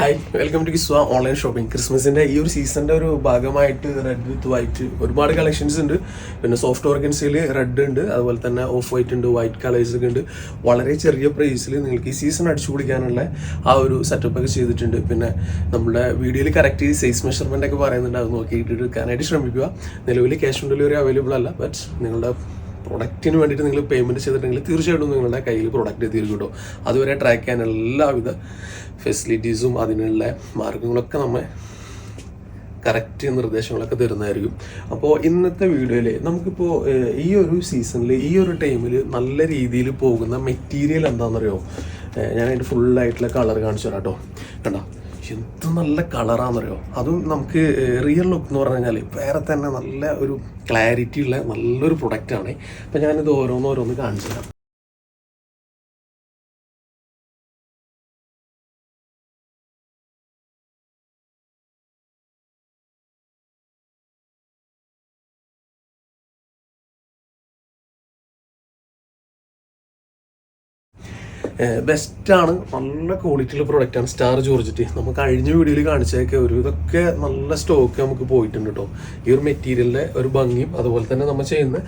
Hi welcome to Kiswa online shopping ക്രിസ്മസിന്റെ ഈ ഒരു സീസണിന്റെ ഒരു ഭാഗമായിട്ട് റെഡ് വിത്ത് വൈറ്റ് ഒരുപാട് കളക്ഷൻസ് ഉണ്ട്. പിന്നെ സോഫ്റ്റ് ഓർഗൻസിയിൽ റെഡ് ഉണ്ട്. അതുപോലെ തന്നെ ഓഫ് വൈറ്റ് ഉണ്ട് വൈറ്റ് കളേഴ്സ് ഒക്കെ ഉണ്ട്. വളരെ ചെറിയ പ്രൈസിൽ നിങ്ങൾക്ക് ഈ സീസൺ അടിച്ചു പിടിക്കാനുള്ള ആ ഒരു സെറ്റപ്പ് ഒക്കെ ചെയ്തിട്ടുണ്ട്. പിന്നെ നമ്മുടെ വീഡിയോയിൽ കറക്റ്റ് സൈസ് മെഷർമെന്റ് ഒക്കെ പറയുന്നുണ്ട്. അത് നോക്കിയിട്ട് എടുക്കാനായിട്ട് ശ്രമിക്കുക. നിലവിൽ ക്യാഷ് ഓൺ ഡെലിവറി അവൈലബിൾ അല്ല ബട്ട് നിങ്ങളുടെ പ്രൊഡക്റ്റിന് വേണ്ടിയിട്ട് നിങ്ങൾ പേയ്മെന്റ് ചെയ്തിട്ടുണ്ടെങ്കിൽ തീർച്ചയായിട്ടും നിങ്ങളുടെ കയ്യിൽ പ്രൊഡക്റ്റ് എത്തിയിരിക്കും കേട്ടോ. അതുവരെ ട്രാക്ക് ചെയ്യാൻ എല്ലാവിധ ഫെസിലിറ്റീസും അതിനുള്ള മാർഗങ്ങളൊക്കെ നമ്മൾ കറക്റ്റ് നിർദ്ദേശങ്ങളൊക്കെ തരുന്നതായിരിക്കും. അപ്പോൾ ഇന്നത്തെ വീഡിയോയിൽ നമുക്കിപ്പോൾ ഈ ഒരു സീസണിൽ ഈ ഒരു ടൈമിൽ നല്ല രീതിയിൽ പോകുന്ന മെറ്റീരിയൽ എന്താണെന്നറിയോ? ഞാൻ അതിന്റെ ഫുള്ളായിട്ടുള്ള കളർ കാണിച്ചു തരാം കേട്ടോ. കണ്ടോ? എന്ത് നല്ല കളറാണെന്നറിയോ അതും നമുക്ക് റിയൽ ലുക്ക് എന്ന് പറഞ്ഞു കഴിഞ്ഞാൽ വേറെ തന്നെ നല്ല ഒരു ക്ലാരിറ്റി ഉള്ള നല്ലൊരു പ്രൊഡക്റ്റാണ് അപ്പം ഞാനിത് ഓരോന്നോരോന്ന് കാണിച്ചു തരാം ബെസ്റ്റാണ് നല്ല ക്വാളിറ്റിയുള്ള പ്രൊഡക്റ്റാണ് സ്റ്റാർ ജോർജറ്റ് നമ്മൾ കഴിഞ്ഞ വീഡിയോയിൽ കാണിച്ചതൊക്കെ ഒരു ഇതൊക്കെ നല്ല സ്റ്റോക്ക് നമുക്ക് പോയിട്ടുണ്ട് കേട്ടോ ഈ ഒരു മെറ്റീരിയലിന്റെ ഒരു ഭംഗിയും അതുപോലെ തന്നെ നമ്മൾ ചെയ്യുന്ന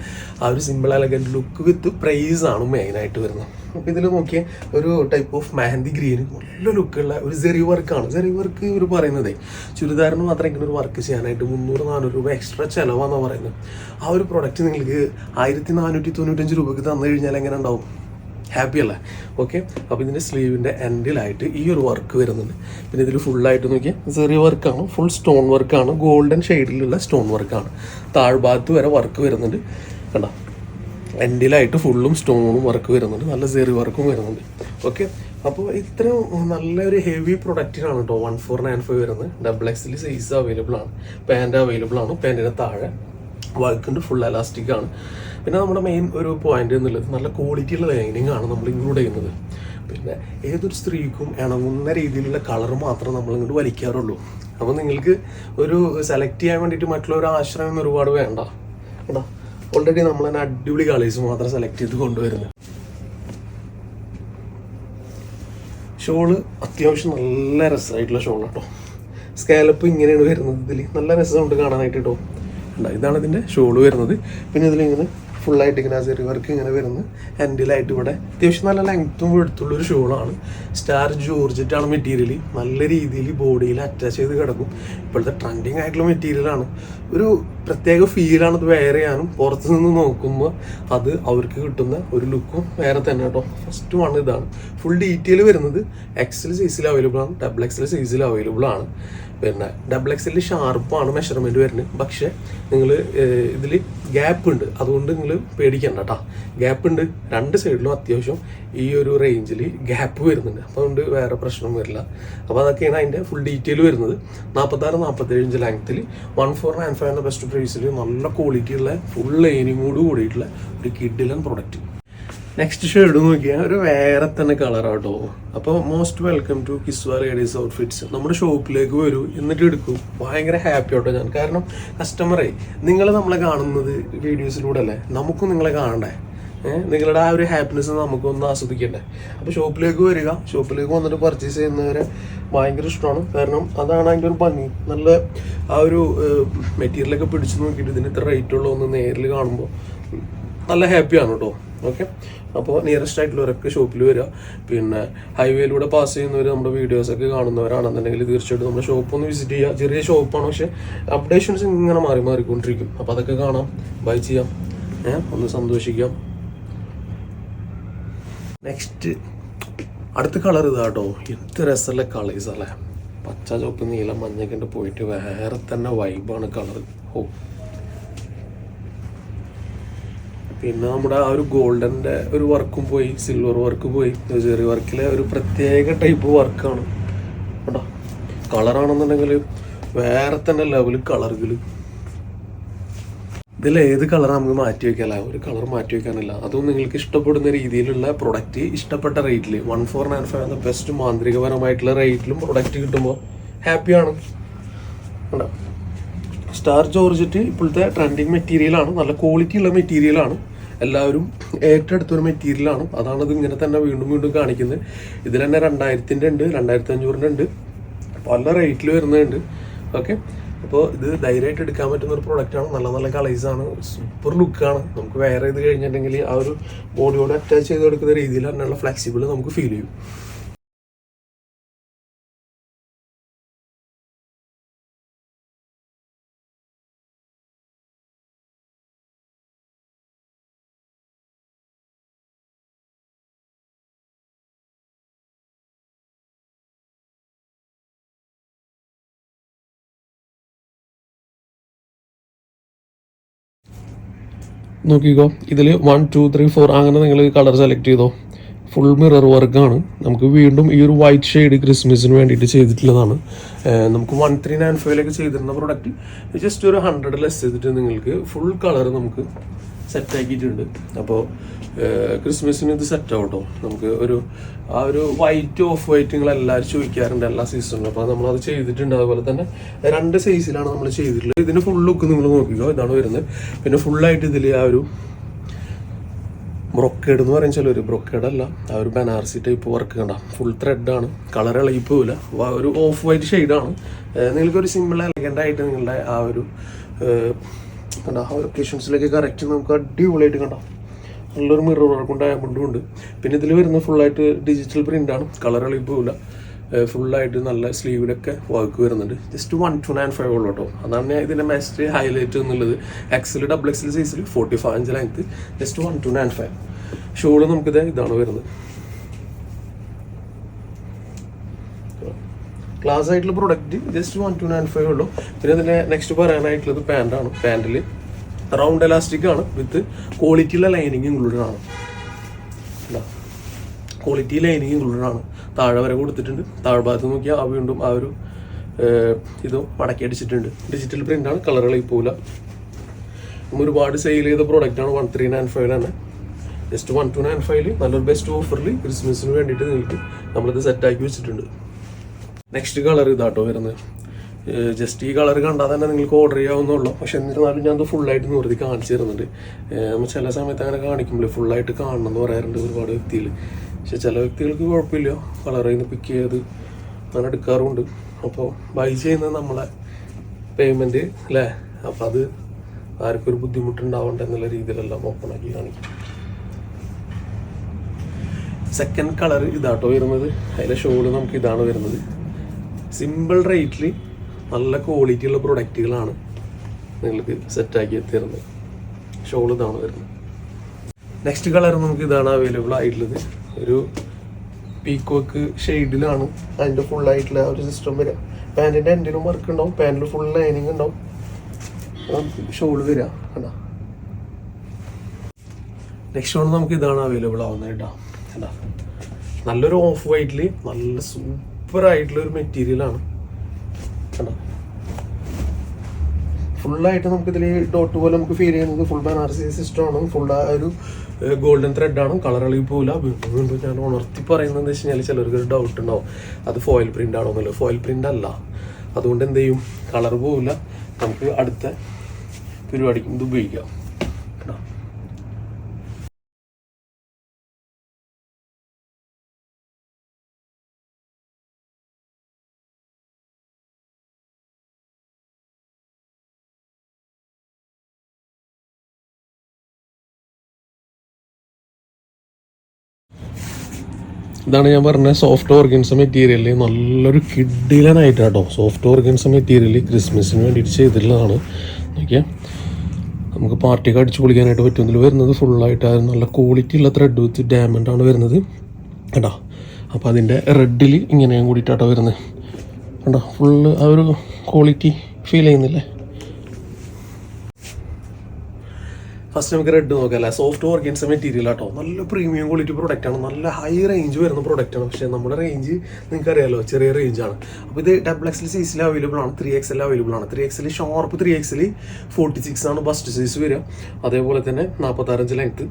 ആ ഒരു simple elegant look with price ആണ് മെയിനായിട്ട് വരുന്നത്. അപ്പോൾ ഇതിൽ നോക്കിയാൽ ഒരു ടൈപ്പ് ഓഫ് മെഹന്തി ഗ്രീൻ നല്ല ലുക്കുള്ള ഒരു സെറി വർക്കാണ് സെറി വർക്ക് ഇവർ പറയുന്നതേ ചുരിദാറിന് മാത്രം ഇങ്ങനെ ഒരു വർക്ക് ചെയ്യാനായിട്ട് മുന്നൂറ് നാനൂറ് രൂപ എക്സ്ട്രാ ചിലവാണെന്നാണ് പറയുന്നത്. ആ ഒരു പ്രൊഡക്റ്റ് നിങ്ങൾക്ക് ആയിരത്തി നാനൂറ്റി തൊണ്ണൂറ്റഞ്ച് രൂപയ്ക്ക് തന്നു കഴിഞ്ഞാൽ എങ്ങനെ ഉണ്ടാവും? ഹാപ്പി അല്ലേ? ഓക്കെ അപ്പോൾ ഇതിന്റെ സ്ലീവിന്റെ എൻഡിലായിട്ട് ഈ ഒരു വർക്ക് വരുന്നുണ്ട്. പിന്നെ ഇതിൽ ഫുള്ളായിട്ട് നോക്കിയാൽ ചെറിയ വർക്കാണ് ഫുൾ സ്റ്റോൺ വർക്കാണ് ഗോൾഡൻ ഷെയ്ഡിലുള്ള സ്റ്റോൺ വർക്കാണ് താഴ്ഭാഗത്ത് വരെ വർക്ക് വരുന്നുണ്ട്. കണ്ടോ? എൻഡിലായിട്ട് ഫുള്ളും സ്റ്റോണും വർക്ക് വരുന്നുണ്ട്. നല്ല ചെറിയ വർക്കും വരുന്നുണ്ട്. ഓക്കെ അപ്പോൾ ഇത്രയും നല്ലൊരു ഹെവി പ്രൊഡക്റ്റിനാണ് കേട്ടോ വൺ ഫോർ നയൻ ഫൈവ് വരുന്നത്. ഡബിൾ എക്സിൽ സൈസ് അവൈലബിൾ ആണ്. പാന്റ് അവൈലബിൾ ആണ്. പാന്റിന് താഴെ വർക്കുണ്ട് ഫുൾ എലാസ്റ്റിക് ആണ്. പിന്നെ നമ്മുടെ മെയിൻ ഒരു പോയിന്റ് എന്നുള്ളത് നല്ല ക്വാളിറ്റിയുള്ള ലൈനിങ് ആണ് നമ്മൾ ഇൻക്ലൂഡ് ചെയ്യുന്നത്. പിന്നെ ഏതൊരു സ്ത്രീക്കും ഇണങ്ങുന്ന രീതിയിലുള്ള കളർ മാത്രം നമ്മൾ ഇങ്ങോട്ട് വലിക്കാറുള്ളൂ. അപ്പോൾ നിങ്ങൾക്ക് ഒരു സെലക്ട് ചെയ്യാൻ വേണ്ടിയിട്ട് ഒരു ആശ്രയം ഒരുപാട് വേണ്ട. കേട്ടോ ഓൾറെഡി നമ്മൾ തന്നെ അടിപൊളി കളേഴ്സ് മാത്രം സെലക്ട് ചെയ്ത് കൊണ്ടുവരുന്നത്. ഷോൾ അത്യാവശ്യം നല്ല രസമായിട്ടുള്ള ഷോൾ കേട്ടോ. സ്കാലപ്പ് ഇങ്ങനെയാണ് വരുന്നത് ഇതിൽ നല്ല രസമുണ്ട് കാണാനായിട്ട് കേട്ടോ? ഇതാണ് ഇതിന്റെ ഷോൾ വരുന്നത്. പിന്നെ ഇതിലിങ്ങനെ ഫുള്ളായിട്ട് ഇങ്ങനെ ചെറിയ വർക്ക് ഇങ്ങനെ വരുന്ന. ഹാൻഡിലായിട്ട് ഇവിടെ അത്യാവശ്യം നല്ല ലെങ്ത്തും വെടുത്തുള്ള ഒരു ഷൂളാണ് സ്റ്റാർ ജോർജറ്റാണ് മെറ്റീരിയൽ നല്ല രീതിയിൽ ബോഡിയിൽ അറ്റാച്ച് ചെയ്ത് കിടക്കും. ഇപ്പോഴത്തെ ട്രെൻഡിങ് ആയിട്ടുള്ള മെറ്റീരിയലാണ് ഒരു പ്രത്യേക ഫീലാണ് അത് വെയർ ചെയ്യാനും പുറത്ത് നിന്ന് നോക്കുമ്പോൾ അത് അവർക്ക് കിട്ടുന്ന ഒരു ലുക്കും വേറെ തന്നെ കേട്ടോ. ഫസ്റ്റ് വൺ ഇതാണ്. ഫുൾ ഡീറ്റെയിൽ വരുന്നത് എക്സിൽ സൈസിൽ അവൈലബിൾ ആണ്. ഡബിൾ എക്സിൽ സൈസിൽ അവൈലബിൾ ആണ്. പിന്നെ ഡബിൾ എക്സലിൽ ഷാർപ്പാണ് മെഷർമെന്റ് വരുന്നത്. പക്ഷേ നിങ്ങൾ ഇതിൽ ഗ്യാപ്പ് ഉണ്ട് അതുകൊണ്ട് നിങ്ങൾ പേടിക്കണ്ട കേട്ടോ ഗ്യാപ്പ് ഉണ്ട് രണ്ട് സൈഡിലും അത്യാവശ്യം ഈ ഒരു റേഞ്ചിൽ ഗ്യാപ്പ് വരുന്നുണ്ട്. അപ്പോൾ അതുകൊണ്ട് വേറെ പ്രശ്നം വരില്ല. അപ്പോൾ അതൊക്കെയാണ് അതിന്റെ ഫുൾ ഡീറ്റെയിൽ വരുന്നത്. നാൽപ്പത്താറ് നാൽപ്പത്തേഴ് ഇഞ്ച് ലെങ്ത്തിൽ വൺ ഫോർ നയൻ ഫൈവ് എന്ന ബെസ്റ്റ് പ്രൈസിൽ നല്ല ക്വാളിറ്റി ഉള്ള ഫുൾ ലൈനിങ്ങോട് കൂടിയിട്ടുള്ള ഒരു കിഡിലൻ പ്രൊഡക്റ്റ് നെക്സ്റ്റ് ഷോ ഷെയ്ഡ് നോക്കിയാൽ ഒരു വേറെ തന്നെ കളറാട്ടോ അപ്പോൾ most welcome to Kiswa ladies outfits നമ്മുടെ ഷോപ്പിലേക്ക് വരൂ. എന്നിട്ട് എടുക്കും. ഭയങ്കര ഹാപ്പി ആട്ടോ ഞാൻ. കാരണം കസ്റ്റമറെ നിങ്ങൾ നമ്മളെ കാണുന്നത് വീഡിയോസിലൂടെ അല്ലേ? നമുക്കും നിങ്ങളെ കാണണ്ടേ? നിങ്ങളുടെ ആ ഒരു ഹാപ്പിനെസ് നമുക്കൊന്ന് ആസ്വദിക്കണ്ടേ? അപ്പോൾ ഷോപ്പിലേക്ക് വരിക. ഷോപ്പിലേക്ക് വന്നിട്ട് പർച്ചേസ് ചെയ്യുന്നവരെ ഭയങ്കര ഇഷ്ടമാണ്. കാരണം അതാണ് അതിന്റെ ഒരു ഭംഗി. നല്ല ആ ഒരു മെറ്റീരിയലൊക്കെ പിടിച്ചു നോക്കിയിട്ട് ഇതിന് ഇത്ര റേറ്റ് ഒന്ന് നേരിൽ കാണുമ്പോൾ നല്ല ഹാപ്പിയാണ് കേട്ടോ ഓക്കെ അപ്പോൾ നിയറസ്റ്റ് ആയിട്ടുള്ളവരൊക്കെ ഷോപ്പിൽ വരിക പിന്നെ ഹൈവേയിലൂടെ പാസ് ചെയ്യുന്നവർ നമ്മുടെ വീഡിയോസൊക്കെ കാണുന്നവരാണെന്നുണ്ടെങ്കിൽ തീർച്ചയായിട്ടും നമ്മുടെ ഷോപ്പ് ഒന്ന് വിസിറ്റ് ചെയ്യുക ചെറിയ ഷോപ്പാണ് പക്ഷേ അപ്ഡേഷൻസ് ഇങ്ങനെ മാറി മാറിക്കൊണ്ടിരിക്കും. അപ്പോൾ അതൊക്കെ കാണാം. ബൈ ചെയ്യാം. ഏഹ് ഒന്ന് സന്തോഷിക്കാം. നെക്സ്റ്റ് അടുത്ത കളർ ഇതാട്ടോ എന്ത് രസമല്ല കളേഴ്സ് അല്ലേ? പച്ച ചുവപ്പ് നീല മഞ്ഞൊക്കെ പോയിട്ട് വേറെ തന്നെ വൈബാണ് കളർ ഓ പിന്നെ നമ്മുടെ ആ ഒരു ഗോൾഡന്റെ ഒരു വർക്കും പോയി സിൽവർ വർക്ക് പോയി ചെറിയ വർക്കിലെ ഒരു പ്രത്യേക ടൈപ്പ് വർക്കാണ് കേട്ടോ കളറാണെന്നുണ്ടെങ്കിൽ വേറെ തന്നെ ലെവൽ കളറുകൾ ഇതിൽ ഏത് കളർ നമുക്ക് മാറ്റി വയ്ക്കാനല്ല ഒരു കളർ മാറ്റി വെക്കാനല്ല. അതും നിങ്ങൾക്ക് ഇഷ്ടപ്പെടുന്ന രീതിയിലുള്ള പ്രൊഡക്റ്റ് ഇഷ്ടപ്പെട്ട റേറ്റിൽ വൺ ഫോർ നയൻ ഫൈവ് എന്ന ബെസ്റ്റ് മാന്ത്രികപരമായിട്ടുള്ള റേറ്റിലും പ്രൊഡക്റ്റ് കിട്ടുമ്പോൾ ഹാപ്പിയാണ് സ്റ്റാർ ജോർജറ്റ് ഇപ്പോഴത്തെ ട്രെൻഡിങ് മെറ്റീരിയലാണ് നല്ല ക്വാളിറ്റി ഉള്ള മെറ്റീരിയലാണ് എല്ലാവരും ഏറ്റെടുത്തൊരു മെറ്റീരിയലാണ്. അതാണ് ഇങ്ങനെ തന്നെ വീണ്ടും വീണ്ടും കാണിക്കുന്നത്. ഇതിൽ തന്നെ രണ്ടായിരത്തിന്റെ ഉണ്ട് രണ്ടായിരത്തി അഞ്ഞൂറിന്റെ ഉണ്ട്. പല റേറ്റിൽ വരുന്നുണ്ട്. ഓക്കെ അപ്പോൾ ഇത് ധൈര്യമായിട്ട് എടുക്കാൻ പറ്റുന്ന ഒരു പ്രൊഡക്റ്റാണ് നല്ല നല്ല കളേഴ്സാണ് സൂപ്പർ ലുക്കാണ് നമുക്ക് വേറെ ഇത് കഴിഞ്ഞിട്ടുണ്ടെങ്കിൽ ആ ഒരു ബോഡിയോട് അറ്റാച്ച് ചെയ്ത് എടുക്കുന്ന രീതിയിൽ തന്നെയുള്ള ഫ്ലെക്സിബിൾ നമുക്ക് ഫീൽ ചെയ്യും. നോക്കിക്കോ. ഇതിൽ വൺ ടു ത്രീ ഫോർ അങ്ങനെ നിങ്ങൾ കളർ സെലക്ട് ചെയ്തോ. ഫുൾ മിറർ വർക്കാണ് നമുക്ക് വീണ്ടും ഈ ഒരു വൈറ്റ് ഷെയ്ഡ് ക്രിസ്മസിന് വേണ്ടിയിട്ട് ചെയ്തിട്ടുള്ളതാണ്. നമുക്ക് വൺ ത്രീ നയൻ ഫൈവിലൊക്കെ ചെയ്തിരുന്ന പ്രൊഡക്റ്റ് ജസ്റ്റ് ഒരു ഹൺഡ്രഡ് ലെസ് ചെയ്തിട്ട് നിങ്ങൾക്ക് ഫുൾ കളർ നമുക്ക് സെറ്റ് ആക്കിയിട്ടുണ്ട്. അപ്പോൾ ക്രിസ്മസിന് ഇത് സെറ്റ് ആവട്ടോ നമുക്ക് ഒരു ആ ഒരു വൈറ്റ് ഓഫ് വൈറ്റ് നിങ്ങൾ എല്ലാവരും ചോദിക്കാറുണ്ട് എല്ലാ സീസണിലും അപ്പോൾ നമ്മളത് ചെയ്തിട്ടുണ്ട്. അതുപോലെ തന്നെ രണ്ട് സൈസിലാണ് നമ്മൾ ചെയ്തിട്ടുള്ളത്. ഇതിന് ഫുൾ ലുക്ക് നിങ്ങൾ നോക്കിക്കോ ഇതാണ് വരുന്നത്. പിന്നെ ഫുള്ളായിട്ട് ഇതിൽ ആ ഒരു ബ്രൊക്കേഡ് എന്ന് പറയുന്ന ഒരു ബ്രൊക്കേഡ് അല്ല ആ ഒരു ബനാർസി ടൈപ്പ് വർക്ക് കണ്ട. ഫുൾ ത്രെഡാണ് കളർ ഇളകി പോവില്ല. വ- ഒരു ഓഫ് വൈറ്റ് ഷെയ്ഡാണ് നിങ്ങൾക്കൊരു സിമ്പിൾ എലഗന്റായിട്ട് നിങ്ങളുടെ ആ ഒരു കണ്ട ആ ഒരു ഒക്കേഷൻസിലേക്ക് കറക്റ്റ് നമുക്ക് അടിപൊളിയായിട്ട് കണ്ട. നല്ലൊരു മിറർ വർക്കും ഡയമണ്ടും ഉണ്ട് പിന്നെ ഇതിൽ വരുന്ന ഫുള്ളായിട്ട് ഡിജിറ്റൽ പ്രിന്റാണ് കളർ ഫുൾ ഫുള്ളായിട്ട് നല്ല സ്ലീവിലൊക്കെ വർക്ക് വരുന്നുണ്ട്. Just one two nine five ഉള്ളൂ കേട്ടോ അതാണ് ഞാൻ ഇതിന്റെ മെസ്റ്റ് ഹൈലൈറ്റ് എന്നുള്ളത്. എക്സൽ ഡബിൾ എക്സൽ സൈസിൽ ഫോർട്ടി ഫൈവ് അഞ്ച് length just one two nine five shawl നമുക്കിത് ഇതാണ് വരുന്നത്. ക്ലാസ് ആയിട്ടുള്ള product just one two nine five ഉള്ളൂ. പിന്നെ ഇതിന്റെ നെക്സ്റ്റ് പറയാനായിട്ടുള്ളത് പാന്റാണ് പാന്റിൽ റൗണ്ട് എലാസ്റ്റിക് ആണ് വിത്ത് ക്വാളിറ്റിയുള്ള ലൈനിങ് ഇൻക്ലൂഡഡ് ആണ്. ക്വാളിറ്റി ലൈനിങ് ഇൻക്ലൂഡഡ് ആണ്. താഴെ വരെ കൊടുത്തിട്ടുണ്ട്. താഴ്ഭാഗത്ത് നോക്കിയാൽ ആ വീണ്ടും ആ ഒരു ഇത് മടക്കി അടിച്ചിട്ടുണ്ട്. ഡിജിറ്റൽ പ്രിന്റ് ആണ്. കളറുകൾ പോവില്ല. നമ്മൾ ഒരുപാട് സെയിൽ ചെയ്ത പ്രോഡക്റ്റ് ആണ് വൺ ത്രീ നയൻ ഫൈവ് തന്നെ ജസ്റ്റ് വൺ ടു നയൻ ഫൈവിൽ നല്ലൊരു ബെസ്റ്റ് ഓഫറിൽ ക്രിസ്മസിന് വേണ്ടിയിട്ട് നിങ്ങൾക്ക് നമ്മളിത് സെറ്റാക്കി വെച്ചിട്ടുണ്ട്. നെക്സ്റ്റ് കളർ ഇതാട്ടോ വരുന്നത്. ജസ്റ്റ് ഈ കളർ കണ്ടാൽ തന്നെ നിങ്ങൾക്ക് ഓർഡർ ചെയ്യാവുന്നുള്ളൂ പക്ഷെ എന്നിരുന്നാലും ഞാൻ അത് ഫുള്ളായിട്ട് നിർത്തി കാണിച്ചു തരുന്നുണ്ട്. നമ്മൾ ചില സമയത്ത് അങ്ങനെ കാണിക്കുമ്പോൾ ഫുള്ളായിട്ട് കാണണം എന്ന് പറയാറുണ്ട് ഒരുപാട് വ്യക്തികൾ. പക്ഷെ ചില വ്യക്തികൾക്ക് കുഴപ്പമില്ല. കളറിൽ നിന്ന് പിക്ക് ചെയ്ത് അങ്ങനെ എടുക്കാറുമുണ്ട്. അപ്പോൾ ബൈ ചെയ്യുന്നത് നമ്മളെ പേയ്മെന്റ് അല്ലേ അപ്പോൾ അത് ആർക്കും ഒരു ബുദ്ധിമുട്ടുണ്ടാവണ്ട എന്നുള്ള രീതിയിലെല്ലാം ഓപ്പൺ ആക്കി കാണിക്കും. സെക്കൻഡ് കളർ ഇതാട്ടോ വരുന്നത്. അതിലെ ഷോൾ നമുക്ക് ഇതാണ് വരുന്നത്. സിമ്പിൾ റേറ്റിൽ നല്ല ക്വാളിറ്റി ഉള്ള പ്രൊഡക്റ്റുകളാണ് നിങ്ങൾക്ക് സെറ്റാക്കി തരുന്നത്. ഷോൾ ഇതാണ് വരുന്നത്. നെക്സ്റ്റ് കളർ നമുക്ക് ഇതാണ് അവൈലബിൾ ആയിട്ടുള്ളത്. ഒരു പീക്കോക്ക് ഷെയ്ഡിലാണ് അതിന്റെ ഫുൾ ആയിട്ടുള്ള ഒരു സിസ്റ്റം വരിക. പാന്റിന്റെ എൻഡിലും വർക്ക് ഉണ്ടാവും. പാന്റിൽ ഫുൾ ലൈനിങ് ഉണ്ടാവും. ഷോൾ വരിക കണ്ടോ? നെക്സ്റ്റ് വൺ നമുക്ക് ഇതാണ് അവൈലബിൾ ആവുന്നത് കേട്ടോ. എന്താ നല്ലൊരു ഓഫ് വൈറ്റിൽ നല്ല സൂപ്പർ ആയിട്ടുള്ള ഒരു മെറ്റീരിയലാണ് കണ്ടോ ഫുള്ളായിട്ട് നമുക്ക് ഇതിൽ ഡോട്ട് പോലെ നമുക്ക് ഫീൽ ചെയ്യുന്നത് ഫുൾ ബനാറസി സിസ്റ്റം ആണ്. ഫുൾ ആ ഒരു ഗോൾഡൻ ത്രെഡ് ആണ്. കളർ അളി പോവില്ല. വീണ്ടും വീണ്ടും ഞാൻ ഉണർത്തി പറയുന്നത് വെച്ച് കഴിഞ്ഞാൽ ചിലർക്ക് ഒരു ഡൗട്ട് ഉണ്ടാവും. അത് ഫോയിൽ പ്രിന്റ് ആണോ എന്നല്ലോ. ഫോയിൽ പ്രിന്റ് അല്ല. അതുകൊണ്ട് എന്ത് ചെയ്യും? കളർ പോവില്ല. നമുക്ക് അടുത്ത പരിപാടിക്കും ഇത് ഉപയോഗിക്കാം. ഇതാണ് ഞാൻ പറഞ്ഞ സോഫ്റ്റ് ഓർഗൻസ് മെറ്റീരിയൽ നല്ലൊരു കിഡിലനായിട്ട് കേട്ടോ സോഫ്റ്റ് ഓർഗൻസ് മെറ്റീരിയൽ ക്രിസ്മസിന് വേണ്ടിയിട്ട് ചെയ്തിട്ടുള്ളതാണ്. നോക്കിയാൽ നമുക്ക് പാർട്ടിക്ക് അടിച്ചു പൊളിക്കാനായിട്ട് പറ്റും ഇതിൽ വരുന്നത് ഫുള്ളായിട്ട് നല്ല ക്വാളിറ്റി ഉള്ള ത്രെഡ് വിത്ത് ആണ് വരുന്നത്. കേട്ടോ അപ്പോൾ അതിന്റെ റെഡിൽ ഇങ്ങനെയും കൂടിയിട്ടാട്ടോ വരുന്നത്. കണ്ടോ? ഫുള്ള് ആ ഒരു ക്വാളിറ്റി ഫീൽ ചെയ്യുന്നില്ലേ? ഫസ്റ്റ് നമുക്ക് റെഡ് നോക്കാം അല്ലേ സോഫ്റ്റ് ഓർഗൻസ് മെറ്റീരിയൽ ആട്ടോ. നല്ല പ്രീമിയം ക്വാളിറ്റി പ്രോഡക്റ്റ് ആണ്. നല്ല ഹൈ റേഞ്ച് വരുന്ന പ്രോഡക്റ്റ് ആണ്. പക്ഷേ നമ്മുടെ റേഞ്ച് നിങ്ങൾക്ക് അറിയാലോ ചെറിയ റേഞ്ച് ആണ്. അപ്പോൾ ഇത് ഡബിൾ എക്സൽ സൈസിൽ അവൈലബിൾ ആണ്. ത്രീ എക്സൽ അവൈലബിൾ ആണ്. ത്രീ എക്സൽ ഷോർപ്പ് ത്രീ എക്സൽ ഫോർട്ടി സിക്സ് ആണ് ബസ്റ്റ് സൈസ് വരിക. അതേപോലെ തന്നെ നാൽപ്പത്താറഞ്ച് ലെങ്ത്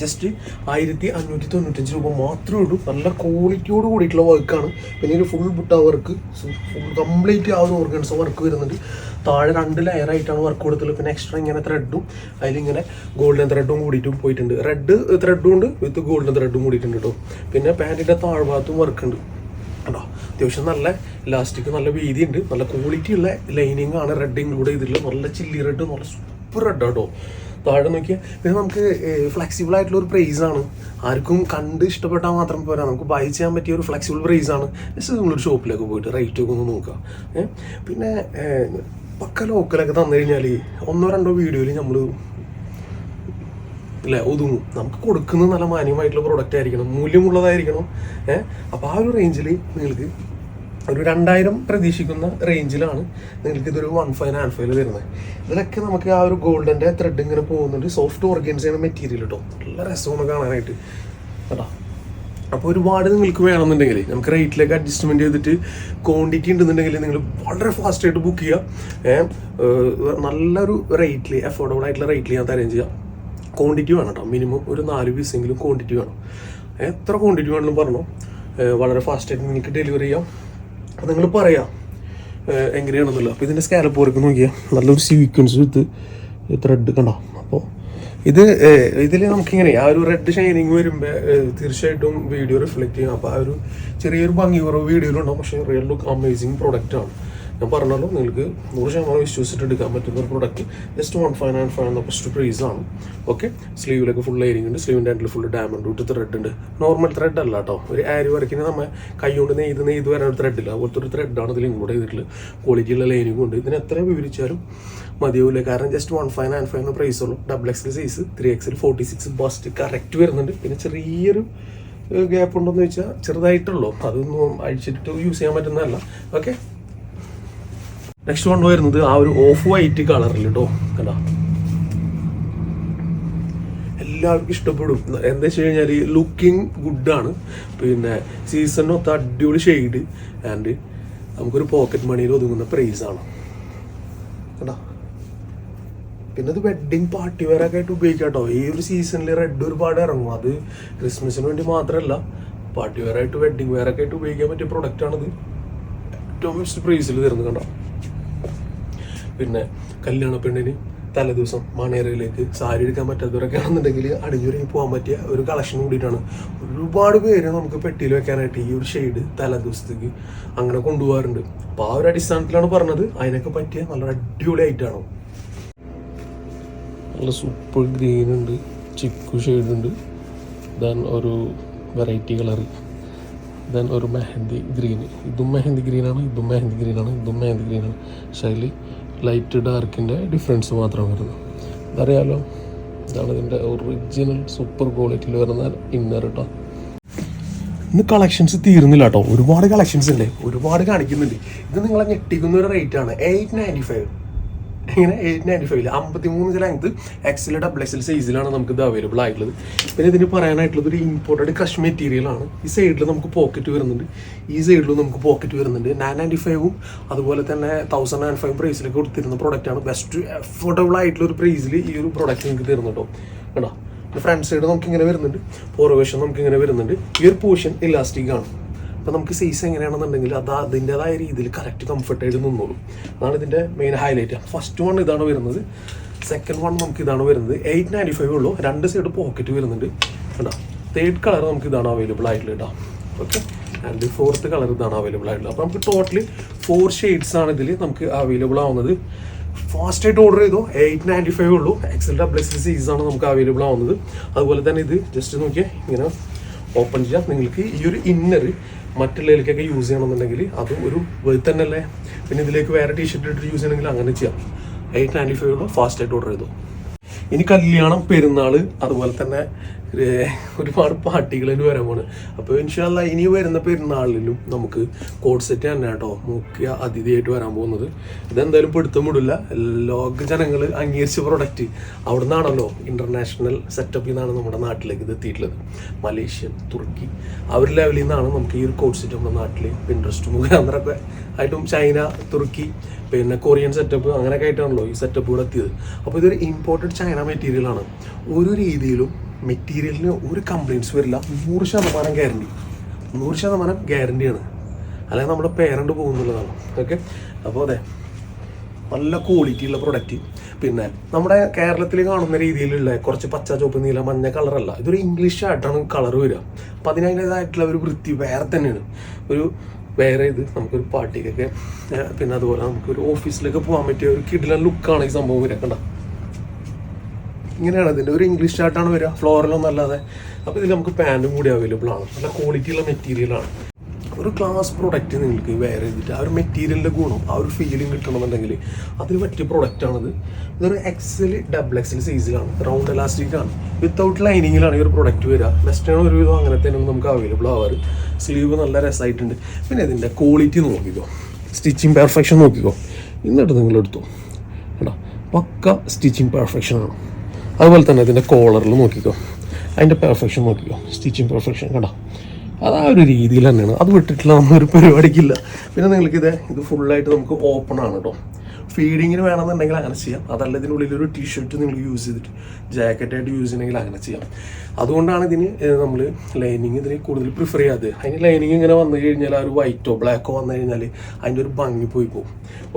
ജസ്റ്റ് ആയിരത്തി അഞ്ഞൂറ്റി തൊണ്ണൂറ്റഞ്ച് രൂപ മാത്രമേ ഉള്ളൂ. നല്ല ക്വാളിറ്റിയോട് കൂടിയിട്ടുള്ള വർക്കാണ് പിന്നെ ഒരു full butta work full complete ആ ഒരു ഓർഗൻസ് വർക്ക് വരുന്നുണ്ട്. താഴെ രണ്ട് ലെയർ ആയിട്ടാണ് വർക്ക് കൊടുത്തുള്ളത് പിന്നെ എക്സ്ട്രാ ഇങ്ങനെ ത്രെഡും അതിലിങ്ങനെ ഗോൾഡൻ ത്രെഡും കൂടിയിട്ടും പോയിട്ടുണ്ട്. റെഡ് ത്രെഡും ഉണ്ട് വിത്ത് ഗോൾഡൻ ത്രെഡും കൂടിയിട്ടുണ്ട് കേട്ടോ പിന്നെ പാന്റിന്റെ താഴ്ഭാഗത്തും വർക്ക് ഉണ്ട്. കേട്ടോ അത്യാവശ്യം നല്ല ഇലാസ്റ്റിക് നല്ല വീതി ഉണ്ട് നല്ല ക്വാളിറ്റി ഉള്ള ലൈനിങ് ആണ് റെഡ് ഇൻക്ലൂഡ് ചെയ്തിട്ടുള്ളത്. നല്ല ചില്ലി റെഡ് നല്ല സൂപ്പർ റെഡ് കേട്ടോ താഴെ നോക്കിയാൽ പിന്നെ നമുക്ക് ഫ്ലെക്സിബിൾ ആയിട്ടുള്ള ഒരു പ്രൈസ് ആണ്. ആർക്കും കണ്ട് ഇഷ്ടപ്പെട്ടാൽ മാത്രം പോരാ. നമുക്ക് ബൈ ചെയ്യാൻ പറ്റിയ ഒരു ഫ്ലെക്സിബിൾ പ്രൈസ് ആണ്. ജസ്റ്റ് നിങ്ങളൊരു ഷോപ്പിലേക്ക് പോയിട്ട് റേറ്റ് ഒക്കെ ഒന്ന് നോക്കുക പിന്നെ പക്ക ലോക്കലൊക്കെ തന്നു കഴിഞ്ഞാൽ ഒന്നോ രണ്ടോ വീഡിയോയിൽ നമ്മൾ അല്ലെ ഒതുങ്ങും. നമുക്ക് കൊടുക്കുന്നത് നല്ല മാന്യമായിട്ടുള്ള പ്രോഡക്റ്റ് ആയിരിക്കണം മൂല്യമുള്ളതായിരിക്കണം ഏഹ് അപ്പോൾ ആ ഒരു റേഞ്ചിൽ നിങ്ങൾക്ക് ഒരു രണ്ടായിരം പ്രതീക്ഷിക്കുന്ന റേഞ്ചിലാണ് നിങ്ങൾക്ക് ഇതൊരു വൺ ഫൈവ് ആൻഡ് ഫൈവ് വരുന്നത്. ഇതിലൊക്കെ നമുക്ക് ആ ഒരു ഗോൾഡന്റെ ത്രെഡ് ഇങ്ങനെ പോകുന്നുണ്ട്. സോഫ്റ്റ് ഓർഗൻസ് ചെയ്യുന്ന മെറ്റീരിയൽ കേട്ടോ നല്ല രസമാണ് കാണാനായിട്ട്. കേട്ടോ അപ്പോൾ ഒരുപാട് നിങ്ങൾക്ക് വേണമെന്നുണ്ടെങ്കിൽ നമുക്ക് റേറ്റിലേക്ക് അഡ്ജസ്റ്റ്മെന്റ് ചെയ്തിട്ട് ക്വാണ്ടിറ്റി ഉണ്ടെന്നുണ്ടെങ്കിൽ നിങ്ങൾ വളരെ ഫാസ്റ്റ് ആയിട്ട് ബുക്ക് ചെയ്യുക നല്ലൊരു റേറ്റിൽ അഫോർഡബിൾ ആയിട്ടുള്ള റേറ്റിൽ ഞാൻ തരം ചെയ്യാം. ക്വാണ്ടിറ്റി വേണം കേട്ടോ മിനിമം ഒരു നാല് പീസെങ്കിലും ക്വാണ്ടിറ്റി വേണം. എത്ര ക്വാണ്ടിറ്റി വേണമെങ്കിലും പറഞ്ഞോ. വളരെ ഫാസ്റ്റായിട്ട് നിങ്ങൾക്ക് ഡെലിവറി ചെയ്യാം. അപ്പോൾ നിങ്ങൾ പറയാം എങ്ങനെയാണെന്നുള്ളത്. അപ്പോൾ ഇതിന്റെ സ്കാലപ്പ് വർക്ക് നോക്കിയാൽ നല്ലൊരു സീക്വൻസ് വിത്ത് ത്രെഡ് കണ്ടോ? ഇത് ഇതിൽ നമുക്കിങ്ങനെ ആ ഒരു റെഡ് ഷൈനിങ് വരുമ്പോൾ തീർച്ചയായിട്ടും വീഡിയോ റിഫ്ലക്ട് ചെയ്യണം. അപ്പോൾ ആ ഒരു ചെറിയൊരു ഭംഗി കുറവ് വീഡിയോയിലുണ്ടാവും പക്ഷേ റിയൽ ലുക്ക് അമേസിങ് ആണ്. ഞാൻ പറഞ്ഞല്ലോ നിങ്ങൾക്ക് നൂറ് ശതമാനം വിശ്വസിച്ചിട്ട് എടുക്കാൻ പറ്റുന്ന ഒരു product just one five nine five എന്ന ഫസ്റ്റ് പ്രൈസ് ആണ്. ഓക്കെ സ്ലീവിലൊക്കെ ഫുൾ എയറിംഗ് ഉണ്ട്. സ്ലീവിന്റെ ആൻഡിൽ ഫുൾ ഡയമണ്ട് വിട്ട് ത്രെഡ് ഉണ്ട്. നോർമൽ ത്രെഡ് അല്ല കേട്ടോ ഒരു ആരി വരയ്ക്കുന്ന നമ്മൾ കൈ കൊണ്ട് നെയ്ത് നെയ്ത് വരാൻ ഒരു ത്രെഡ് ഇല്ല. അതുപോലത്തെ ഒരു ത്രെഡാണ് ഇതിൽ ഇൻക്ലൂഡ് ചെയ്തിട്ടുള്ളത്. ക്വാളിറ്റി ഉള്ള ലൈനിങ് ഉണ്ട്. ഇതിന് എത്ര വിവരിച്ചാലും മതിയാവില്ല കാരണം just one five nine five എന്ന പ്രൈസ് ഉള്ളൂ. Double XL size three XL forty six bust correct വരുന്നുണ്ട്. പിന്നെ ചെറിയൊരു ഗ്യാപ്പ് ഉണ്ടോന്ന് വെച്ചാൽ ചെറുതായിട്ടുള്ളൂ. അതൊന്നും അഴിച്ചിട്ട് യൂസ് ചെയ്യാൻ പറ്റുന്നതല്ല. ഓക്കെ നെക്സ്റ്റ് വൺ വരുന്നത് ആ ഒരു ഓഫ് വൈറ്റ് കളറിൽ കേട്ടോ കണ്ടോ? എല്ലാവർക്കും ഇഷ്ടപ്പെടും. എന്താ വെച്ച് കഴിഞ്ഞാൽ ലുക്കിംഗ് ഗുഡാണ് പിന്നെ സീസണിനൊത്ത അടിപൊളി ഷെയ്ഡ് ആൻഡ് നമുക്കൊരു പോക്കറ്റ് മണിയിൽ ഒതുങ്ങുന്ന പ്രൈസ് ആണ്. കേട്ടോ പിന്നെ ഇത് വെഡിങ് പാർട്ടി വെയർ ഒക്കെ ആയിട്ട് ഉപയോഗിക്കാം കേട്ടോ ഈ ഒരു സീസണിൽ റെഡ് ഒരുപാട് ഇറങ്ങും. അത് ക്രിസ്മസിന് വേണ്ടി മാത്രമല്ല പാർട്ടി വെയർ ആയിട്ട് വെഡിങ് വെയർ ഒക്കെ ആയിട്ട് ഉപയോഗിക്കാൻ പറ്റിയ പ്രൊഡക്റ്റ് ആണിത്. ഏറ്റവും ബെസ്റ്റ് പ്രൈസിൽ തരുന്നത് കണ്ടോ? പിന്നെ കല്യാണ പെണ്ണിന് തലേദിവസം മണേറയിലേക്ക് സാരി എടുക്കാൻ പറ്റാത്തവരൊക്കെ ആണെന്നുണ്ടെങ്കിൽ അടിഞ്ഞൊരുങ്ങി പോകാൻ പറ്റിയ ഒരു കളക്ഷൻ കൂടിയിട്ടാണ്. ഒരുപാട് പേര് നമുക്ക് പെട്ടിയിൽ വെക്കാനായിട്ട് ഈ ഒരു ഷെയ്ഡ് തലേദിവസത്തേക്ക് അങ്ങനെ കൊണ്ടുപോകാറുണ്ട്. അപ്പോൾ ആ ഒരു അടിസ്ഥാനത്തിലാണ് പറഞ്ഞത്. അതിനൊക്കെ പറ്റിയ നല്ല അടിപൊളി ആയിട്ടാണ് നല്ല സൂപ്പർ ഗ്രീൻ ഉണ്ട് ചിക്കു ഷെയ്ഡ് ഉണ്ട്. ദെൻ ഒരു വെറൈറ്റി കളർ ദെൻ ഒരു മെഹന്തി ഗ്രീൻ ഇതും മെഹന്തി ഗ്രീനാണ് ഇതും മെഹന്തി ഗ്രീനാണ് ഇതും മെഹന്തി ഗ്രീനാണ് ശൈലി ലൈറ്റ് ഡാർക്കിന്റെ ഡിഫറൻസ് മാത്രം വരുന്നത് ഇതറിയാലോ? ഇതാണ് ഇതിന്റെ ഒറിജിനൽ സൂപ്പർ ക്വാളിറ്റിയിൽ വരുന്ന ഇന്നർ കേട്ടോ ഇന്ന് കളക്ഷൻസ് തീരുന്നില്ല കേട്ടോ ഒരുപാട് കളക്ഷൻസ് ഉണ്ട് ഒരുപാട് കാണിക്കുന്നുണ്ട്. ഇത് നിങ്ങളെ ഞെട്ടിക്കുന്ന ഒരു റേറ്റ് ആണ്. എയ്റ്റ് നയന്റി ഫൈവ് ഇങ്ങനെ എയ്റ്റ് നയന്റി ഫൈവിൽ അമ്പത്തി മൂന്ന് ലെങ്ത് എക്സൽ ഡബിൾ എക്സൽ സൈസിലാണ് നമുക്ക് ഇത് അവൈലബിൾ ആയിട്ടുള്ളത്. പിന്നെ ഇതിന് പറയാനായിട്ടുള്ളത് ഒരു ഇമ്പോർട്ടഡ് ക്രഷ് മെറ്റീരിയൽ ആണ്. ഈ സൈഡിൽ നമുക്ക് പോക്കറ്റ് വരുന്നുണ്ട്. ഈ സൈഡിലും നമുക്ക് പോക്കറ്റ് വരുന്നുണ്ട്. നയൻ നയന്റി ഫൈവും അതുപോലെ തന്നെ തൗസൻഡ് നയൻ ഫൈവ് പ്രൈസിലേക്ക് കൊടുത്തിരുന്ന പ്രോഡക്റ്റാണ് ബെസ്റ്റ് അഫോർഡബിൾ ആയിട്ടുള്ള ഒരു പ്രൈസിൽ ഈ ഒരു പ്രോഡക്റ്റ് നിങ്ങൾക്ക് തരുന്നു കേട്ടോ കേട്ടോ ഫ്രണ്ട് സൈഡ് നമുക്ക് ഇങ്ങനെ വരുന്നുണ്ട്. പോർവേഷൻ നമുക്ക് ഇങ്ങനെ വരുന്നുണ്ട്. ഈ ഒരു പോർഷൻ ഇലാസ്റ്റിക് ആണ്. അപ്പോൾ നമുക്ക് സൈസ് എങ്ങനെയാണെന്നുണ്ടെങ്കിൽ അത് അതിന്റെതായ രീതിയിൽ കറക്റ്റ് കംഫർട്ടായിട്ട് നിന്നോളും. അതാണ് ഇതിന്റെ മെയിൻ ഹൈലൈറ്റ് ഫസ്റ്റ് വൺ ഇതാണ് വരുന്നത്. സെക്കൻഡ് വൺ നമുക്ക് ഇതാണ് വരുന്നത്. എയ്റ്റ് നയന്റി ഫൈവ് ഉള്ളൂ. രണ്ട് സൈഡ് പോക്കറ്റ് വരുന്നുണ്ട്. കേട്ടോ തേർഡ് കളർ നമുക്ക് ഇതാണ് അവൈലബിൾ ആയിട്ടുള്ളത് കേട്ടോ ഓക്കെ ആൻഡ് ഫോർത്ത് കളർ ഇതാണ് അവൈലബിൾ ആയിട്ടുള്ളത്. അപ്പോൾ നമുക്ക് ടോട്ടലി ഫോർ ഷെയ്ഡ്സ് ആണ് ഇതിൽ നമുക്ക് അവൈലബിൾ ആവുന്നത്. ഫാസ്റ്റ് ആയിട്ട് ഓർഡർ ചെയ്തോ? എയ്റ്റ് നയന്റി ഫൈവ് ഉള്ളൂ എക്സൽ ഡബിൾ എക്സൽ സൈസ് ആണ് നമുക്ക് അവൈലബിൾ ആവുന്നത്. അതുപോലെ തന്നെ ഇത് ജസ്റ്റ് നോക്കിയാൽ ഇങ്ങനെ ഓപ്പൺ ചെയ്യാം. നിങ്ങൾക്ക് ഈ ഒരു ഇന്നർ മറ്റുള്ളതിലേക്കൊക്കെ യൂസ് ചെയ്യണമെന്നുണ്ടെങ്കിൽ അത് ഒരു വെറുതെ തന്നെയല്ലേ? പിന്നെ ഇതിലേക്ക് വേറെ ടീഷർട്ട് ഇട്ട് യൂസ് ചെയ്യണമെങ്കിൽ അങ്ങനെ ചെയ്യാം. എയ്റ്റ് നയന്റി ഫൈവ് ഫാസ്റ്റ് ആയിട്ട് ഓർഡർ ചെയ്തു. ഇനി കല്യാണം പെരുന്നാൾ അതുപോലെ തന്നെ ഒരുപാട് പാർട്ടികളിൽ വരാൻ പോണ്. അപ്പോൾ ഇൻഷാല്ല ഇനി വരുന്ന പെരുന്നാളിലും നമുക്ക് കോഡ് സെറ്റ് തന്നെ കേട്ടോ മുഖ്യ അതിഥിയായിട്ട് വരാൻ പോകുന്നത്. ഇതെന്തായാലും പിടുത്തം വിടില്ല. ലോക ജനങ്ങൾ അംഗീകരിച്ച പ്രൊഡക്റ്റ് അവിടെ നിന്നാണല്ലോ ഇന്റർനാഷണൽ സെറ്റപ്പിൽ നിന്നാണ് നമ്മുടെ നാട്ടിലേക്ക് ഇത് എത്തിയിട്ടുള്ളത്. മലേഷ്യൻ തുർക്കി ഒരു ലെവലിൽ നിന്നാണ് നമുക്ക് ഈ ഒരു കോഡ് സെറ്റ് നമ്മുടെ നാട്ടിൽ പിൻട്രസ്റ്റ് മുഖാന്തരമൊക്കെ ആയിട്ടും ചൈന തുർക്കി പിന്നെ കൊറിയൻ സെറ്റപ്പ് അങ്ങനെയൊക്കെ ആയിട്ടാണല്ലോ ഈ സെറ്റപ്പ് ഇവിടെ എത്തിയത്. അപ്പോൾ ഇതൊരു ഇമ്പോർട്ടഡ് ചൈന മെറ്റീരിയലാണ് ഒരു രീതിയിലും മെറ്റീരിയലിന് ഒരു കംപ്ലയിൻസ് വരില്ല നൂറ് ശതമാനം ഗ്യാരണ്ടി നൂറ് ശതമാനം ഗ്യാരണ്ടിയാണ് അല്ലെങ്കിൽ നമ്മുടെ പേരന്റ് പോകുന്നുള്ളതാണ്. ഓക്കെ അപ്പോൾ അതെ നല്ല ക്വാളിറ്റി ഉള്ള പ്രൊഡക്റ്റ് പിന്നെ നമ്മുടെ കേരളത്തിൽ കാണുന്ന രീതിയിലുള്ള കുറച്ച് പച്ച ചുവപ്പ് നീല മഞ്ഞ കളറല്ല ഇതൊരു ഇംഗ്ലീഷ് ആയിട്ടാണ് കളർ വരിക. അപ്പം അതിനതിന്റെതായിട്ടുള്ള ഒരു വൃത്തി വേറെ തന്നെയാണ്. ഒരു വേറെ ഇത് നമുക്കൊരു പാർട്ടിക്കൊക്കെ പിന്നെ അതുപോലെ നമുക്കൊരു ഓഫീസിലൊക്കെ പോകാൻ പറ്റിയ ഒരു കിടിലൻ ലുക്കാണ് ഈ സംഭവം വരിക കണ്ട? ഇങ്ങനെയാണ് ഇതിന്റെ. ഒരു ഇംഗ്ലീഷ് ചാർട്ടാണ് വരിക. ഫ്ലോറിലൊന്നും അല്ലാതെ. അപ്പോൾ ഇതിൽ നമുക്ക് പാന്റും കൂടി അവൈലബിൾ ആണ്. നല്ല ക്വാളിറ്റിയുള്ള മെറ്റീരിയലാണ് ഒരു ക്ലാസ് പ്രൊഡക്റ്റ് നിങ്ങൾക്ക് വെയർ ചെയ്തിട്ട് ആ ഒരു മെറ്റീരിയലിന്റെ ഗുണം ആ ഒരു ഫീലിംഗ് കിട്ടണമെന്നുണ്ടെങ്കിൽ അതിന് പറ്റിയ പ്രൊഡക്റ്റാണിത് ഇതൊരു എക്സൽ ഡബിൾ എക്സൽ സൈസിലാണ് റൗണ്ട് ഇലാസ്റ്റിക്കാണ് വിത്തൗട്ട് ലൈനിങ്ങിലാണ് ഈ ഒരു പ്രൊഡക്റ്റ് വരിക. വെസ്റ്റേൺ ഒരുവിധം അങ്ങനെ തന്നെ നമുക്ക് അവൈലബിൾ ആവാറ്. സ്ലീവ് നല്ല രസമായിട്ടുണ്ട്. പിന്നെ ഇതിന്റെ ക്വാളിറ്റി നോക്കിക്കോ. സ്റ്റിച്ചിങ് പെർഫെക്ഷൻ നോക്കിക്കോ. എന്നിട്ട് നിങ്ങളെടുത്തു. കേട്ടോ പക്ക സ്റ്റിച്ചിങ് പെർഫെക്ഷൻ ആണ്. അതുപോലെ തന്നെ ഇതിന്റെ കോളറിൽ നോക്കിക്കോ. അതിന്റെ പെർഫെക്ഷൻ നോക്കിക്കോ. സ്റ്റിച്ചിങ് പെർഫെക്ഷൻ കണ്ടോ? അത് ആ ഒരു രീതിയിൽ തന്നെയാണ്. അത് വിട്ടിട്ടുള്ള ഒരു പരിപാടിക്കില്ല. പിന്നെ നിങ്ങൾക്കിത് ഇത് ഫുള്ളായിട്ട് നമുക്ക് ഓപ്പൺ ആണ് കേട്ടോ ഫീഡിങ്ങിന് വേണമെന്നുണ്ടെങ്കിൽ അങ്ങനെ ചെയ്യാം. അതല്ല ഇതിനുള്ളിൽ ഒരു ടീഷർട്ട് നിങ്ങൾ യൂസ് ചെയ്തിട്ട് ജാക്കറ്റായിട്ട് യൂസ് ചെയ്യണമെങ്കിൽ അങ്ങനെ ചെയ്യാം. അതുകൊണ്ടാണ് ഇതിന് നമ്മൾ ലൈനിങ് ഇതിന് കൂടുതൽ പ്രിഫർ ചെയ്യാതെ അതിന് ലൈനിങ് ഇങ്ങനെ വന്നു കഴിഞ്ഞാൽ ആ ഒരു വൈറ്റോ ബ്ലാക്കോ വന്നു കഴിഞ്ഞാൽ അതിന്റെ ഒരു ഭംഗി പോയി പോകും.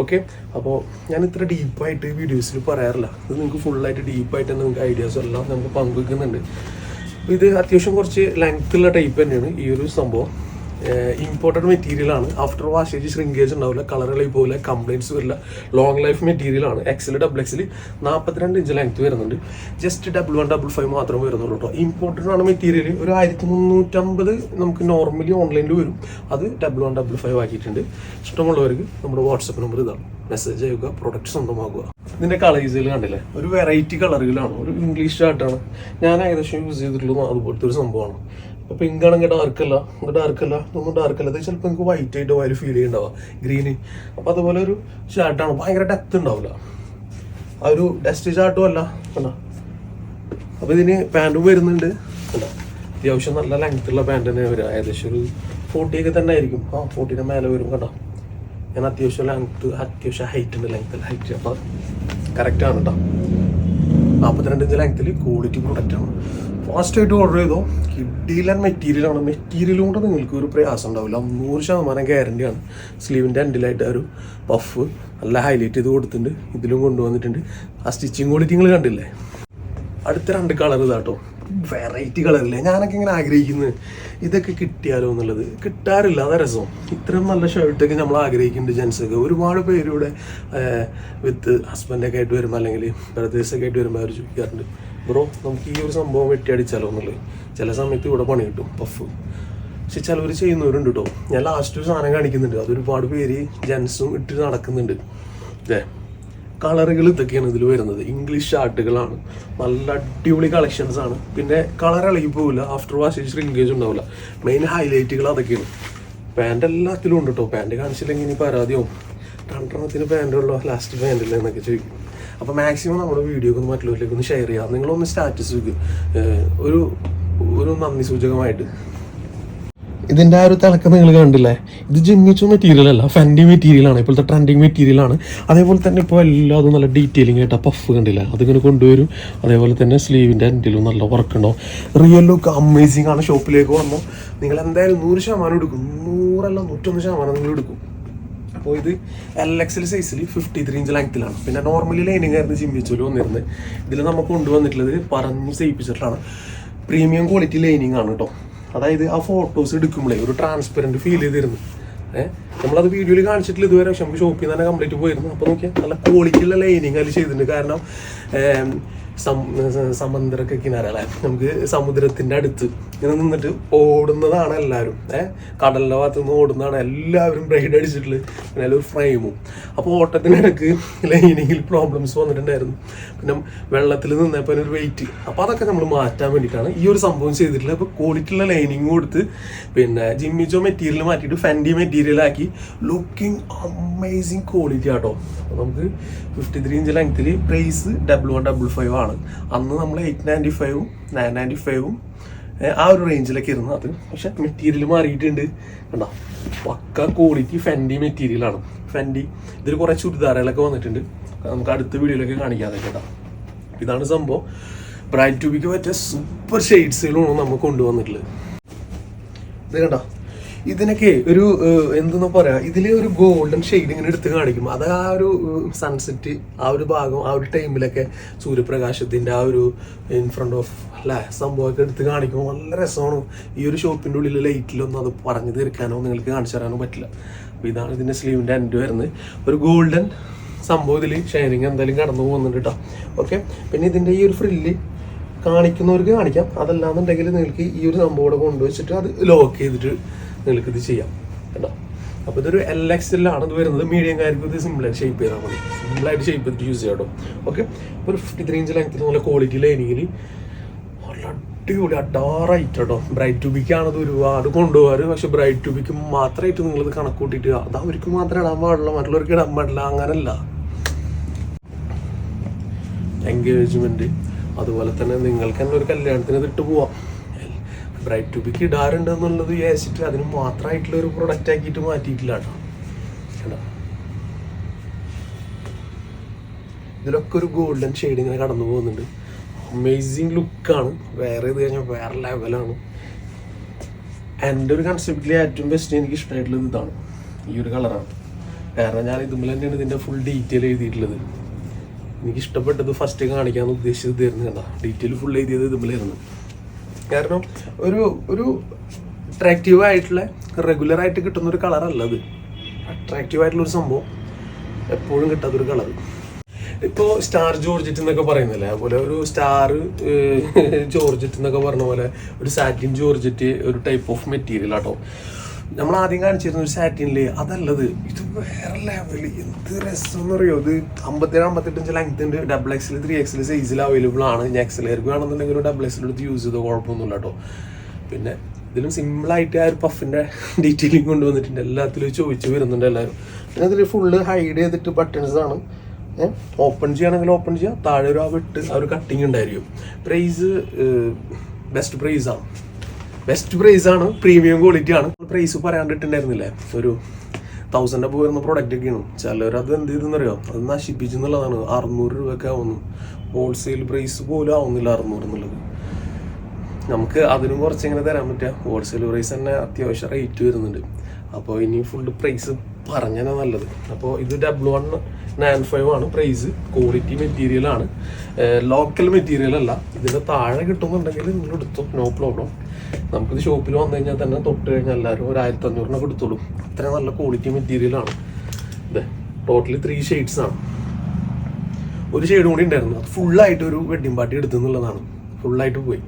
ഓക്കെ അപ്പോൾ ഞാൻ ഇത്ര ഡീപ്പായിട്ട് വീഡിയോസിൽ പറയാറില്ല. ഇത് നിങ്ങൾക്ക് ഫുള്ളായിട്ട് ഡീപ്പായിട്ട് തന്നെ നിങ്ങൾക്ക് ഐഡിയാസ് എല്ലാം നമുക്ക് പങ്കുവെക്കുന്നുണ്ട്. ഇത് അത്യാവശ്യം കുറച്ച് ലെങ്ത്തുള്ള ടൈപ്പ് തന്നെയാണ് ഈ ഒരു സംഭവം. ഇമ്പോർട്ടന്റ് മെറ്റീരിയൽ ആണ്. ആഫ്റ്റർ വാഷേജ് ശ്രിങ്കേജ് ഉണ്ടാവില്ല കളറുകളിൽ പോലെ കംപ്ലൈന്റ്സ് വരില്ല. ലോങ് ലൈഫ് മെറ്റീരിയൽ ആണ്. എക്സൽ ഡബിൾ എക്സിൽ നാൽപ്പത്തിരണ്ട് ഇഞ്ച് ലെങ്ത് വരുന്നുണ്ട്. Just double one double five മാത്രമേ വരുന്നുള്ളൂ കേട്ടോ ഇമ്പോർട്ടന്റ് ആണ് മെറ്റീരിയൽ ഒരു ആയിരത്തി മുന്നൂറ്റമ്പത് നമുക്ക് നോർമലി ഓൺലൈനിൽ വരും. അത് ഡബിൾ വൺ ഡബിൾ ഫൈവ് ആക്കിയിട്ടുണ്ട്. ഇഷ്ടമുള്ളവർക്ക് നമ്മുടെ വാട്സപ്പ് നമ്പർ ഇതാണ് മെസ്സേജ് ചെയ്യുക പ്രൊഡക്റ്റ് സ്വന്തമാക്കുക. ഇതിന്റെ കളേഴ്സിൽ കണ്ടില്ലേ? ഒരു വെറൈറ്റി കളറുകളാണ് ഒരു ഇംഗ്ലീഷ് ആയിട്ടാണ്. ഞാൻ ഏകദേശം യൂസ് ചെയ്തിട്ടുള്ളത് അതുപോലത്തെ ഒരു സംഭവമാണ്. പിങ്ക് ആണെങ്കിൽ ഡാർക്ക് അല്ല ഇത് ഡാർക്ക് അല്ല ഇതൊന്നും ഡാർക്ക് അല്ല. ഇത് ചിലപ്പോൾ നിങ്ങൾക്ക് വൈറ്റ് ആയിട്ട് വയൽ ഫീൽ ചെയ്യുന്നുണ്ടാവുക ഗ്രീന് അപ്പോൾ അതുപോലെ ഒരു ഷർട്ടാണ് ഭയങ്കര ഡെപ്ത് ഉണ്ടാവില്ല ആ ഒരു ഡസ്റ്റ് ചാർട്ടും അല്ല കണ്ടോ? അപ്പോൾ ഇതിന് പാന്റും വരുന്നുണ്ട്. അത്യാവശ്യം നല്ല ലെങ്ത് ഉള്ള പാന്റ് തന്നെ വരിക. ഏകദേശം ഒരു ഫോർട്ടി ഒക്കെ തന്നെ ആയിരിക്കും. ആ ഫോർട്ടീന്റെ മേലെ വരും കണ്ടോ? ഞാൻ അത്യാവശ്യം ലെങ്ത് അത്യാവശ്യം ഹൈറ്റ് ഉണ്ട് ലെങ്ത് ഹൈറ്റ് അപ്പൊ കറക്റ്റ് ആണ് കേട്ടോ നാൽപ്പത്തിരണ്ട് ഇഞ്ച് ലെങ്ത്തിൽ ക്വാളിറ്റി പ്രൊഡക്റ്റ് ആണ് ഫാസ്റ്റ് ആയിട്ട് ഓർഡർ ചെയ്തോ? കിഡിലൻ മെറ്റീരിയൽ ആണ്. മെറ്റീരിയൽ കൊണ്ട് നിങ്ങൾക്ക് ഒരു പ്രയാസം ഉണ്ടാവില്ല. നൂറ് ശതമാനം ഗ്യാരണ്ടി ആണ്. സ്ലീവിന്റെ എൻഡിലായിട്ട് ഒരു പഫ് നല്ല ഹൈലൈറ്റ് ചെയ്ത് കൊടുത്തിട്ടുണ്ട്. ഇതിലും കൊണ്ടുവന്നിട്ടുണ്ട്. ആ സ്റ്റിച്ചിങ് ക്വാളിറ്റി നിങ്ങൾ കണ്ടില്ലേ? അടുത്ത രണ്ട് കളർ ഇതാട്ടോ വെറൈറ്റി കളറില്ലേ ഞാനൊക്കെ ഇങ്ങനെ ആഗ്രഹിക്കുന്നത് ഇതൊക്കെ കിട്ടിയാലോ എന്നുള്ളത്. കിട്ടാറില്ല. അതാ രസം. ഇത്രയും നല്ല ഷർട്ടൊക്കെ നമ്മൾ ആഗ്രഹിക്കുന്നുണ്ട് ജെൻസൊക്കെ ഒരുപാട് പേരിവിടെ വിത്ത് ഹസ്ബൻഡൊക്കെ ആയിട്ട് വരുമ്പോൾ അല്ലെങ്കിൽ ബ്രദേഴ്സൊക്കെ ആയിട്ട് വരുമ്പോൾ അവർ ചോദിക്കാറുണ്ട്. ബ്രോ നമുക്ക് ഈ ഒരു സംഭവം വെട്ടിയടിച്ചാലോ എന്നുള്ളത്? ചില സമയത്ത് ഇവിടെ പണി കിട്ടും പഫ് പക്ഷെ ചിലവർ ചെയ്യുന്നവരുണ്ട് കേട്ടോ ഞാൻ ലാസ്റ്റ് ഒരു സാധനം കാണിക്കുന്നുണ്ട്. അതൊരുപാട് പേര് ജെൻസും ഇട്ട് നടക്കുന്നുണ്ട്. അല്ലേ കളറുകൾ ഇതൊക്കെയാണ് ഇതിൽ വരുന്നത്. ഇംഗ്ലീഷ് ഷർട്ടുകളാണ് നല്ല അടിപൊളി കളക്ഷൻസ് ആണ്. പിന്നെ കളർ ഇളകി പോകില്ല ആഫ്റ്റർ വാഷ് ശ്രിങ്കേജ് ഉണ്ടാവില്ല. മെയിൻ ഹൈലൈറ്റുകൾ അതൊക്കെയാണ്. പാന്റ് എല്ലാത്തിലും ഉണ്ട് കേട്ടോ പാന്റ് കാണിച്ചില്ലെങ്കിൽ ഇനി പരാതിയാവും. രണ്ടെണ്ണത്തിന് പാന്റുള്ളൂ ലാസ്റ്റ് പാന്റില്ല എന്നൊക്കെ ചോദിക്കും. അപ്പോൾ മാക്സിമം നമ്മുടെ വീഡിയോ ഒന്ന് മറ്റുള്ളവരിലേക്ക് ഒന്ന് ഷെയർ ചെയ്യാം. നിങ്ങളൊന്ന് സ്റ്റാറ്റസ് വെക്കുക ഒരു ഒരു നന്ദി സൂചകമായിട്ട്. ഇതിന്റെ ആ ഒരു തിളക്കം നിങ്ങൾ കണ്ടില്ലേ? ഇത് ജിമ്മിച്ചു മെറ്റീരിയൽ അല്ല. ഫെൻഡി മെറ്റീരിയൽ ആണ്. ഇപ്പോഴത്തെ ട്രെൻഡിങ് മെറ്റീരിയൽ ആണ്. അതേപോലെ തന്നെ ഇപ്പോൾ എല്ലാതും നല്ല ഡീറ്റെയിലിംഗ് ആയിട്ട് പഫ് കണ്ടില്ല? അതിങ്ങനെ കൊണ്ടുവരും. അതേപോലെ തന്നെ സ്ലീവിന്റെ എൻഡിലും നല്ല വർക്ക് റിയൽ ലുക്ക് അമേസിംഗ് ആണ്. ഷോപ്പിലേക്ക് വന്നോ. നിങ്ങൾ എന്തായാലും നൂറ് ശതമാനം എടുക്കും. നൂറല്ല നൂറ്റൊന്ന് ശതമാനം നിങ്ങൾ എടുക്കും. അപ്പോൾ ഇത് എൽ എക്സിൽ സൈസിൽ ഫിഫ്റ്റി ത്രീ ഇഞ്ച് ലെങ്ത്തിലാണ് പിന്നെ നോർമലി ലൈനിങ് ആയിരുന്നു ജിമ്മിച്ചോൽ വന്നിരുന്നത് ഇതിൽ നമുക്ക് കൊണ്ടുവന്നിട്ടുള്ളത് പറഞ്ഞ് ചെയ്യിപ്പിച്ചിട്ടാണ്. പ്രീമിയം ക്വാളിറ്റി ലൈനിങ് ആണ് കേട്ടോ അതായത് ആ ഫോട്ടോസ് എടുക്കുമ്പോഴേ ഒരു ട്രാൻസ്പെറന്റ് ഫീൽ ചെയ്തിരുന്നു. ഏഹ് നമ്മളത് വീഡിയോയിൽ കാണിച്ചിട്ടില്ല ഇതുവരെ പക്ഷെ നമുക്ക് ഷോപ്പിൽ നിന്ന് തന്നെ കംപ്ലീറ്റ് പോയിരുന്നു. അപ്പോൾ നോക്കിയാൽ നല്ല ക്വാളിറ്റിയുള്ള ലൈനിങ് അതിൽ ചെയ്തിട്ടുണ്ട്. കാരണം സമുദ്രമൊക്കെ കിനാര അല്ലേ നമുക്ക് സമുദ്രത്തിന്റെ അടുത്ത് ഇങ്ങനെ നിന്നിട്ട് ഓടുന്നതാണ് എല്ലാവരും. ഏഹ് കടലിന്റെ ഭാഗത്ത് നിന്ന് ഓടുന്നതാണ് എല്ലാവരും ബ്രൈഡ് അടിച്ചിട്ടുള്ളത്. പിന്നെ ഒരു ഫ്രെയിമും അപ്പോൾ ഓട്ടത്തിനിടക്ക് ലൈനിങ്ങിൽ പ്രോബ്ലംസ് വന്നിട്ടുണ്ടായിരുന്നു. പിന്നെ വെള്ളത്തിൽ നിന്നപ്പോൾ ഒരു വെയിറ്റ് അപ്പോൾ അതൊക്കെ നമ്മൾ മാറ്റാൻ വേണ്ടിയിട്ടാണ് ഈ ഒരു സംഭവം ചെയ്തിട്ടുള്ളത്. അപ്പോൾ ക്വാളിറ്റി ഉള്ള ലൈനിങ് കൊടുത്ത് പിന്നെ ജിമ്മിച്ചോ മെറ്റീരിയൽ മാറ്റിയിട്ട് ഫെൻഡി മെറ്റീരിയൽ ആക്കി. ലുക്കിംഗ് അമേസിങ് ക്വാളിറ്റി ആട്ടോ. അപ്പോൾ നമുക്ക് ഫിഫ്റ്റി ത്രീ ഇഞ്ച് ലെങ്ത്തിൽ price double one double five ആണ്. അന്ന് നമ്മൾ എയ്റ്റ് നയന്റി ഫൈവും നയൻ നയന്റി ഫൈവും ആ ഒരു റേഞ്ചിലൊക്കെ ഇരുന്നു അത്. പക്ഷെ മെറ്റീരിയൽ മാറിയിട്ടുണ്ട്. കണ്ടോ? പക്ക ക്വാളിറ്റി ഫെൻഡി മെറ്റീരിയലാണ് ഫെൻഡി ഇതിൽ കുറേ ചുരിദാറുകളൊക്കെ വന്നിട്ടുണ്ട്. നമുക്ക് അടുത്ത വീഡിയോയിലൊക്കെ കാണിക്കാതെ കേട്ടോ. ഇതാണ് സംഭവം. ബ്രൈറ്റ് ടൂബിക്ക് പറ്റിയ സൂപ്പർ ഷെയ്ഡ്സുകളാണ് നമുക്ക് കൊണ്ടുവന്നിട്ടുള്ളത്. ഇത് കണ്ടോ? ഇതിനൊക്കെ ഒരു ഏഹ്, പറയാ ഇതിലെ ഒരു ഗോൾഡൻ ഷെയ്ഡ് ഇങ്ങനെ എടുത്ത് കാണിക്കും. അത് ആ ഒരു സൺസെറ്റ് ആ ഒരു ഭാഗം ആ ഒരു ടൈമിലൊക്കെ സൂര്യപ്രകാശത്തിന്റെ ആ ഒരു ഇൻ ഫ്രണ്ട് ഓഫ് അല്ലേ സംഭവമൊക്കെ എടുത്ത് കാണിക്കുമ്പോൾ നല്ല രസമാണ്. ഈ ഒരു ഷോപ്പിന്റെ ഉള്ളിൽ ലൈറ്റിലൊന്നും അത് പറഞ്ഞു തീർക്കാനോ നിങ്ങൾക്ക് കാണിച്ചു തരാനോ പറ്റില്ല. അപ്പോൾ ഇതാണ് ഇതിന്റെ സ്ലീവിന്റെ എൻഡ് വരുന്നത്. ഒരു ഗോൾഡൻ സംഭവം ഇതിൽ ഷൈനിങ് എന്തായാലും കടന്നു പോകുന്നുണ്ട് കേട്ടോ ഓക്കെ പിന്നെ ഇതിന്റെ ഈ ഒരു ഫ്രില്ല് കാണിക്കുന്നവർക്ക് കാണിക്കാം. അതല്ലാന്നുണ്ടെങ്കിൽ നിങ്ങൾക്ക് ഈ ഒരു സംഭവം കൊണ്ടുവച്ചിട്ട് അത് ലോക്ക് ചെയ്തിട്ട് നിങ്ങൾക്ക് ഇത് ചെയ്യാം കേട്ടോ? അപ്പോൾ ഇതൊരു എൽ എക്സ് എക്സിലാണ് ഇത് വരുന്നത്. മീഡിയം മീഡിയംകാർക്ക് ഇത് സിമ്പിളായിട്ട് ഷേപ്പ് ചെയ്താൽ മതി. സിമ്പിളായിട്ട് ഷേപ്പ് ചെയ്തിട്ട് യൂസ് ചെയ്യാം കേട്ടോ. ഓക്കെ ഒരു ഫിഫ്റ്റി ത്രീ ഇഞ്ച് ലെങ്ത്തിൽ നല്ല ക്വാളിറ്റി നല്ല അടിപൊളി അഡാറായിട്ട് കേട്ടോ. ബ്രൈറ്റ് ട്യൂബിക്കാണ് ഇത് ഒരുപാട് കൊണ്ടുപോകാറ്. പക്ഷെ ബ്രൈറ്റ് ട്യൂബിക്ക് മാത്രമായിട്ട് നിങ്ങളിത് കണക്ക് കൂട്ടിയിട്ട് അത് അവർക്ക് മാത്രമേ ഇടാൻ പാടില്ല മറ്റുള്ളവർക്ക് ഇടാൻ പാടില്ല. അങ്ങനല്ല. എൻഗേജ്മെന്റ് അതുപോലെ തന്നെ നിങ്ങൾക്ക് തന്നെ ഒരു കല്യാണത്തിന് ഇതിട്ട് പോവാം. ബ്രൈറ്റ് ട്യൂബിക്ക് ഇടാറുണ്ട് എന്നുള്ളത് വിചാരിച്ചിട്ട് അതിന് മാത്രമായിട്ടുള്ള ഒരു പ്രൊഡക്റ്റ് ആക്കിയിട്ട് മാറ്റിയിട്ടില്ല കേട്ടോ. ഇതിലൊക്കെ ഒരു ഗോൾഡൻ ഷെയ്ഡ് ഇങ്ങനെ കടന്നു പോകുന്നുണ്ട്. അമേസിങ് ലുക്കാണ് വേറെ ഇത് കഴിഞ്ഞാൽ വേറെ ലെവലാണ് എന്റെ ഒരു കൺസെപ്റ്റിൽ ഏറ്റവും ബെസ്റ്റ് എനിക്ക് ഇഷ്ടമായിട്ടുള്ളത് ഇതാണ്. ഈ ഒരു കളറാണ് കാരണം ഞാൻ ഇതുമ്പോൾ തന്നെയാണ് ഇതിന്റെ ഫുൾ ഡീറ്റെയിൽ എഴുതിയിട്ടുള്ളത്. എനിക്ക് ഇഷ്ടപ്പെട്ടത് ഫസ്റ്റ് കാണിക്കാമെന്ന് ഉദ്ദേശിച്ചത് തരുന്നതാണ് ഡീറ്റെയിൽ ഫുൾ എഴുതിയത് ഇതുമ്പോഴായിരുന്നു കാരണം ഒരു ഒരു അട്രാക്റ്റീവ് ആയിട്ടുള്ള റെഗുലർ ആയിട്ട് കിട്ടുന്ന ഒരു കളറല്ല അത്. അട്രാക്റ്റീവ് ആയിട്ടുള്ള ഒരു സംഭവം എപ്പോഴും കിട്ടാത്ത ഒരു കളർ ഇപ്പോൾ സ്റ്റാർ ജോർജറ്റ് എന്നൊക്കെ പറയുന്നില്ലേ? അതുപോലെ ഒരു സ്റ്റാർ ജോർജറ്റ് എന്നൊക്കെ പറഞ്ഞ പോലെ ഒരു സാറ്റിൻ ജോർജറ്റ് ഒരു ടൈപ്പ് ഓഫ് മെറ്റീരിയൽ ആട്ടോ. നമ്മൾ ആദ്യം കാണിച്ചിരുന്ന ഒരു സാറ്റിനിൽ അതല്ലത്. ഇത് വേറെ ലെവൽ എന്ത് രസം എന്ന് അറിയോ ഇത് അമ്പത്തേഴ് അമ്പത്തെട്ടഞ്ച് ലെങ്ത് ഉണ്ട് ഡബിൾ എക്സിൽ ത്രീ എക്സിൽ സൈസിൽ അവൈലബിൾ ആണ്. ഇനി എക്സലേക്ക് വേണമെന്നുണ്ടെങ്കിൽ ഡബിൾ എക്സിൽ എടുത്ത് യൂസ് ചെയ്തോ കുഴപ്പമൊന്നുമില്ല കേട്ടോ പിന്നെ ഇതിലും സിമ്പിളായിട്ട് ആ ഒരു പഫിന്റെ ഡീറ്റെയിലിംഗ് കൊണ്ടുവന്നിട്ടുണ്ട്. എല്ലാത്തിലും ചോദിച്ചു വരുന്നുണ്ട് എല്ലാവരും. പിന്നെ അതിൽ ഫുള്ള് ഹൈഡ് ചെയ്തിട്ട് ബട്ടൺസ് ആണ്. ഓപ്പൺ ചെയ്യുകയാണെങ്കിൽ ഓപ്പൺ ചെയ്യാം താഴെ ഒരു ആ വെട്ട് ആ ഒരു കട്ടിങ് ഉണ്ടായിരിക്കും. പ്രൈസ് ബെസ്റ്റ് പ്രൈസാണ് ബെസ്റ്റ് പ്രൈസ് ആണ് പ്രീമിയം ക്വാളിറ്റി ആണ്. പ്രൈസ് പറയാണ്ടിട്ടുണ്ടായിരുന്നില്ലേ? ഒരു തൗസൻഡ് അപ്പോൾ വരുന്ന പ്രോഡക്റ്റ് ഒക്കെയാണ്. ചിലർ അത് എന്ത് ചെയ്തെന്നറിയോ? അത് നശിപ്പിച്ചു എന്നുള്ളതാണ്. അറുന്നൂറ് രൂപയൊക്കെ ആവുന്നു. ഹോൾസെയിൽ പ്രൈസ് പോലും ആവുന്നില്ല അറുന്നൂറ് എന്നുള്ളത്. നമുക്ക് അതിനും കുറച്ച് ഇങ്ങനെ തരാൻ പറ്റുക. ഹോൾസെയിൽ പ്രൈസ് തന്നെ അത്യാവശ്യം റേറ്റ് വരുന്നുണ്ട്. അപ്പോൾ ഇനി ഫുൾ പ്രൈസ് പറഞ്ഞാൽ നല്ലത്. അപ്പോൾ ഇത് ഡബിൾ വൺ നയൻ ഫൈവ് ആണ് പ്രൈസ് ക്വാളിറ്റി മെറ്റീരിയൽ ആണ്. ലോക്കൽ മെറ്റീരിയൽ അല്ല. ഇതിന്റെ താഴെ കിട്ടുന്നുണ്ടെങ്കിൽ നിങ്ങൾ എടുത്തു. നോ പ്രോബ്ലം നമുക്കിത് ഷോപ്പിൽ വന്നു കഴിഞ്ഞാൽ തന്നെ തൊട്ട് കഴിഞ്ഞാൽ എല്ലാവരും ഒരു ആയിരത്തി അഞ്ഞൂറിനൊക്കെ എടുത്തോളും അത്ര നല്ല ക്വാളിറ്റി മെറ്റീരിയലാണ് ഇത് ടോട്ടലി ത്രീ ഷെയ്ഡ്സ് ആണ്. ഒരു ഷെയ്ഡ് കൂടി ഉണ്ടായിരുന്നു. അത് ഫുള്ളായിട്ട് ഒരു വെഡിങ് പാർട്ടി എടുത്തെന്നുള്ളതാണ് ഫുള്ളായിട്ട് പോയി.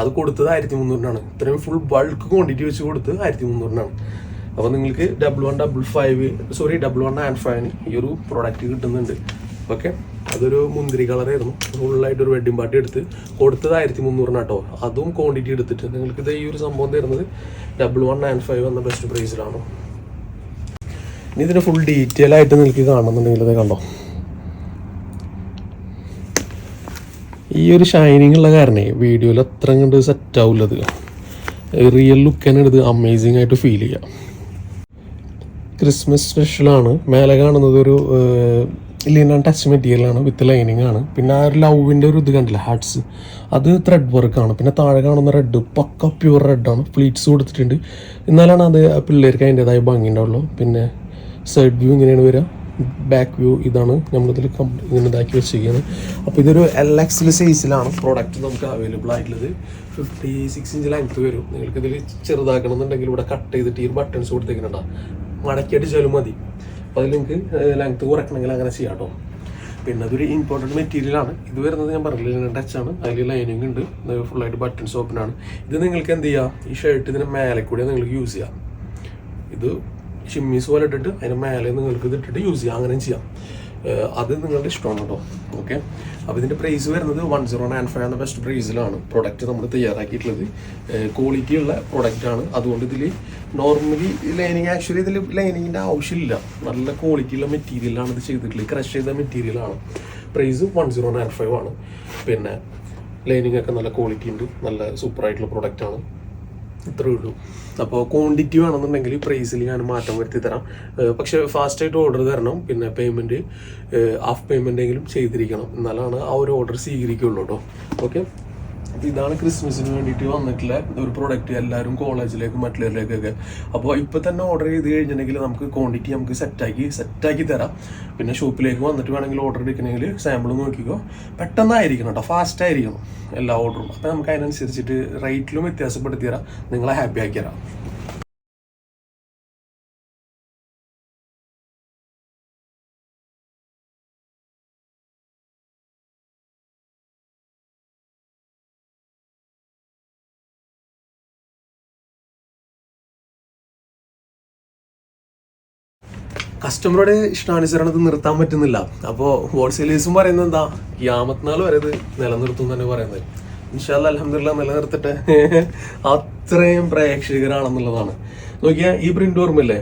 അത് കൊടുത്തത് ആയിരത്തി മുന്നൂറിനാണ് ഇത്രയും ഫുൾ ബൾക്ക് ക്വാണ്ടിറ്റി വെച്ച് കൊടുത്തത് ആയിരത്തി മുന്നൂറിനാണ് അപ്പോൾ നിങ്ങൾക്ക് double one double five sorry double one and ഫൈവിന് ഈ ഒരു പ്രോഡക്റ്റ് കിട്ടുന്നുണ്ട്. ഓക്കെ. അതൊരു മുന്തിരി കളറായിരുന്നു. ഫുള്ളായിട്ട് ഒരു വെഡിങ് പാർട്ടി എടുത്ത് കൊടുത്തത് ആയിരത്തി മുന്നൂറിന് കേട്ടോ അതും ക്വാണ്ടിറ്റി എടുത്തിട്ട് നിങ്ങൾക്ക് ഇത് ഈ ഒരു സംഭവം തരുന്നത് ഡബിൾ വൺ നയൻ ഫൈവ് എന്ന ബെസ്റ്റ് പ്രൈസിലാണ് ഇനി ഇതിന് ഫുൾ ഡീറ്റെയിൽ ആയിട്ട് നിങ്ങൾക്ക് കാണുന്നുണ്ടെങ്കിൽ ഇത് കണ്ടോ. ഈ ഒരു ഷൈനിങ് ഉള്ള കാരണേ വീഡിയോയിൽ അത്ര കണ്ട് സെറ്റ് ആവുള്ളത് റിയൽ ലുക്ക് തന്നെ ഇത് അമേസിങ് ആയിട്ട് ഫീൽ ചെയ്യാം. ക്രിസ്മസ് സ്പെഷ്യലാണ് മേലെ കാണുന്നത് ഒരു ലിനൻ ടച്ച് മെറ്റീരിയൽ ആണ് വിത്ത് ലൈനിങ് ആണ്. പിന്നെ ആ ഒരു ലവിന്റെ ഒരു ഇത് കണ്ടില്ല ഹാർട്സ് അത് ത്രെഡ് വർക്കാണ് പിന്നെ താഴെ കാണുന്ന റെഡ് പക്ക പ്യൂർ റെഡാണ് ഫ്ലീറ്റ്സ് കൊടുത്തിട്ടുണ്ട്. എന്നാലാണ് അത് പിള്ളേർക്ക് അതിന്റെതായ ഭംഗി ഉണ്ടാവുള്ളൂ. പിന്നെ സൈഡ് വ്യൂ ഇങ്ങനെയാണ് വരിക. ബാക്ക് വ്യൂ ഇതാണ് നമ്മളിതിൽ ഇങ്ങനെ ഇതാക്കി വെച്ചിരിക്കുന്നത്. അപ്പോൾ ഇതൊരു എൽ എക്സിൽ സൈസിലാണ് പ്രോഡക്റ്റ് നമുക്ക് അവൈലബിൾ ആയിട്ടുള്ളത്. ഫിഫ്റ്റി സിക്സ് ഇഞ്ച് ലെങ്ത് വരും. നിങ്ങൾക്ക് ചെറുതാക്കണം എന്നുണ്ടെങ്കിൽ ഇവിടെ കട്ട് ചെയ്തിട്ട് ഈ ബട്ടൺസ് കൊടുത്തേക്കുന്നുണ്ടാ. മടക്കി അടിച്ചാലും മതി. അപ്പോൾ അതിൽ നിങ്ങൾക്ക് ലെങ്ത് കുറയ്ക്കണമെങ്കിൽ അങ്ങനെ ചെയ്യാം കേട്ടോ പിന്നെ അതൊരു ഇമ്പോർട്ടന്റ് മെറ്റീരിയൽ ആണ്. ഇത് വരുന്നത് ഞാൻ പറഞ്ഞില്ല ടച്ച് ആണ്. അതിൽ ലൈനിങ് ഉണ്ട്. ഫുള്ളായിട്ട് ബട്ടൺസ് ഓപ്പൺ ആണ്. ഇത് നിങ്ങൾക്ക് എന്ത് ചെയ്യാം? ഈ ഷർട്ട് ഇതിന് മേലെ കൂടെ നിങ്ങൾക്ക് യൂസ് ചെയ്യാം. ഇത് ഷിമ്മീസ് പോലെ ഇട്ടിട്ട് അതിന് മേലെ നിങ്ങൾക്ക് ഇതിട്ടിട്ട് യൂസ് ചെയ്യാം. അങ്ങനെയും ചെയ്യാം. അത് നിങ്ങളുടെ ഇഷ്ടമാണ് കേട്ടോ ഓക്കെ അപ്പോൾ ഇതിന്റെ പ്രൈസ് വരുന്നത് വൺ സീറോ നയൻ ഫൈവ് എന്ന ബെസ്റ്റ് പ്രൈസിലാണ് പ്രൊഡക്റ്റ് നമ്മൾ തയ്യാറാക്കിയിട്ടുള്ളത്. ക്വാളിറ്റി ഉള്ള പ്രൊഡക്റ്റാണ് അതുകൊണ്ട് ഇതിൽ നോർമലി ലൈനിങ് ആക്ച്വലി ഇതിൽ ലൈനിങ്ങിന്റെ ആവശ്യമില്ല. നല്ല ക്വാളിറ്റി ഉള്ള മെറ്റീരിയലാണ് ഇത് ചെയ്തിട്ടുള്ളത്. ക്രഷ് ചെയ്ത മെറ്റീരിയലാണ് price one zero nine five ആണ്. പിന്നെ ലൈനിങ് ഒക്കെ നല്ല ക്വാളിറ്റി ഉണ്ട്. നല്ല സൂപ്പർ ആയിട്ടുള്ള പ്രൊഡക്റ്റ് ആണ്. ഇത്രയേ ഉള്ളൂ. അപ്പോൾ ക്വാണ്ടിറ്റി വേണമെന്നുണ്ടെങ്കിൽ പ്രൈസിൽ ഞാൻ മാറ്റം വരുത്തി തരാം പക്ഷേ ഫാസ്റ്റായിട്ട് ഓർഡർ തരണം. പിന്നെ പേയ്മെന്റ് ഹാഫ് പേയ്മെന്റ് എങ്കിലും ചെയ്തിരിക്കണം. എന്നാലാണ് ആ ഒരു ഓർഡർ സ്വീകരിക്കുള്ളൂ കേട്ടോ ഓക്കെ ഇതാണ് ക്രിസ്മസിന് വേണ്ടിയിട്ട് വന്നിട്ടുള്ള ഒരു പ്രൊഡക്റ്റ് എല്ലാവരും കോളേജിലേക്കും മറ്റുള്ളവരിലേക്കൊക്കെ. അപ്പോൾ ഇപ്പോൾ തന്നെ ഓർഡർ ചെയ്ത് കഴിഞ്ഞിട്ടുണ്ടെങ്കിൽ നമുക്ക് ക്വാണ്ടിറ്റി നമുക്ക് സെറ്റാക്കി സെറ്റാക്കി തരാം. പിന്നെ ഷോപ്പിലേക്ക് വന്നിട്ട് വേണമെങ്കിൽ ഓർഡർ എടുക്കണമെങ്കിൽ സാമ്പിൾ നോക്കിക്കോ. പെട്ടെന്നായിരിക്കണം കേട്ടോ ഫാസ്റ്റ് ആയിരിക്കണം എല്ലാ ഓർഡറും അപ്പോൾ നമുക്ക് അതിനനുസരിച്ചിട്ട് റേറ്റിലും വ്യത്യാസപ്പെടുത്തി തരാം. നിങ്ങളെ ഹാപ്പി ആക്കി തരാം. കസ്റ്റമറുടെ ഇഷ്ടാനുസരണം നിർത്താൻ പറ്റുന്നില്ല. അപ്പോൾ ഹോൾസെയിലേഴ്സും പറയുന്നത് എന്താ യാമത്നാൾ വരെ ഇത് നിലനിർത്തും തന്നെ പറയുന്നത്. ഇൻഷാല്ല അലഹമില്ല നിലനിർത്തട്ടെ. അത്രയും പ്രേക്ഷകരാണെന്നുള്ളതാണ്. നോക്കിയാൽ ഈ പ്രിന്റ് ഓർമ്മയില്ലേ?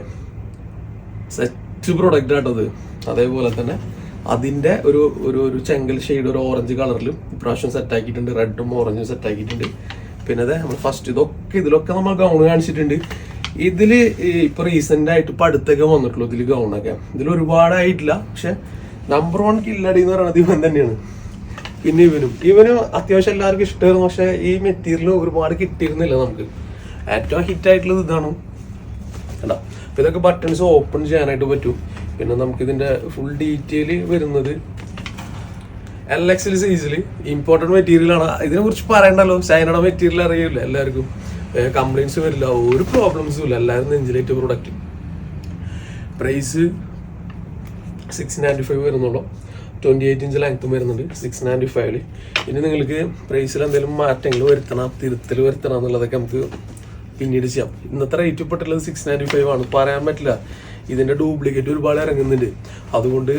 സെറ്റ് പ്രൊഡക്റ്റ് ആട്ടത്. അതേപോലെ തന്നെ അതിന്റെ ഒരു ഒരു ഒരു ചെങ്കൽ ഷെയ്ഡ് ഒരു ഓറഞ്ച് കളറിലും ഇപ്രാവശ്യം സെറ്റ് ആക്കിയിട്ടുണ്ട്. റെഡും ഓറഞ്ചും സെറ്റ് ആക്കിയിട്ടുണ്ട്. പിന്നെ അതെ നമ്മൾ ഫസ്റ്റ് ഇതൊക്കെ ഇതിലൊക്കെ നമ്മൾ ഗൗൺ കാണിച്ചിട്ടുണ്ട്. ഇതിൽ ഈ ഇപ്പൊ റീസെന്റ് ആയിട്ട് ഇപ്പൊ അടുത്തൊക്കെ വന്നിട്ടുള്ളൂ ഇതിൽ ഗൗണൊക്കെ ഇതിൽ ഒരുപാടായിട്ടില്ല പക്ഷെ നമ്പർ വൺ കില്ലടി എന്ന് പറയുന്നത് ഇവൻ തന്നെയാണ്. പിന്നെ ഇവനും. ഇവനും അത്യാവശ്യം എല്ലാവർക്കും ഇഷ്ടമായിരുന്നു പക്ഷെ ഈ മെറ്റീരിയൽ ഒരുപാട് കിട്ടിയിരുന്നില്ല നമുക്ക്. ഏറ്റവും ഹിറ്റ് ആയിട്ടുള്ളത് ഇതാണ്. കണ്ടോ? അപ്പൊ ഇതൊക്കെ ബട്ടൺസ് ഓപ്പൺ ചെയ്യാനായിട്ട് പറ്റും. പിന്നെ നമുക്ക് ഇതിന്റെ ഫുൾ ഡീറ്റെയിൽ വരുന്നത് എൽ എക്സിൽ സൈസിൽ ഇമ്പോർട്ടന്റ് മെറ്റീരിയൽ ആണ്. ഇതിനെ കുറിച്ച് പറയണ്ടല്ലോ? ചൈനയുടെ മെറ്റീരിയൽ അറിയില്ല എല്ലാവർക്കും? കംപ്ലൈൻസ് വരില്ല. ഒരു പ്രോബ്ലംസും ഇല്ല. എല്ലാവരും നെഞ്ചിലേറ്റ് product price six ninety five വരുന്നുള്ളൂ. ട്വന്റി എയ്റ്റ് ഇഞ്ച് ലെങ്ത്തും വരുന്നുണ്ട്. സിക്സ് നയന്റി ഫൈവിൽ ഇനി നിങ്ങൾക്ക് പ്രൈസിൽ എന്തെങ്കിലും മാറ്റങ്ങൾ വരുത്തണം തിരുത്തൽ വരുത്തണം എന്നുള്ളതൊക്കെ നമുക്ക് പിന്നീട് ചെയ്യാം. ഇന്നത്തെ റേറ്റ് പെട്ടുള്ളത് സിക്സ് നയന്റി ഫൈവ് ആണ്. പറയാൻ പറ്റില്ല. ഇതിന്റെ ഡ്യൂപ്ലിക്കേറ്റ് ഒരുപാട് ഇറങ്ങുന്നുണ്ട്. അതുകൊണ്ട്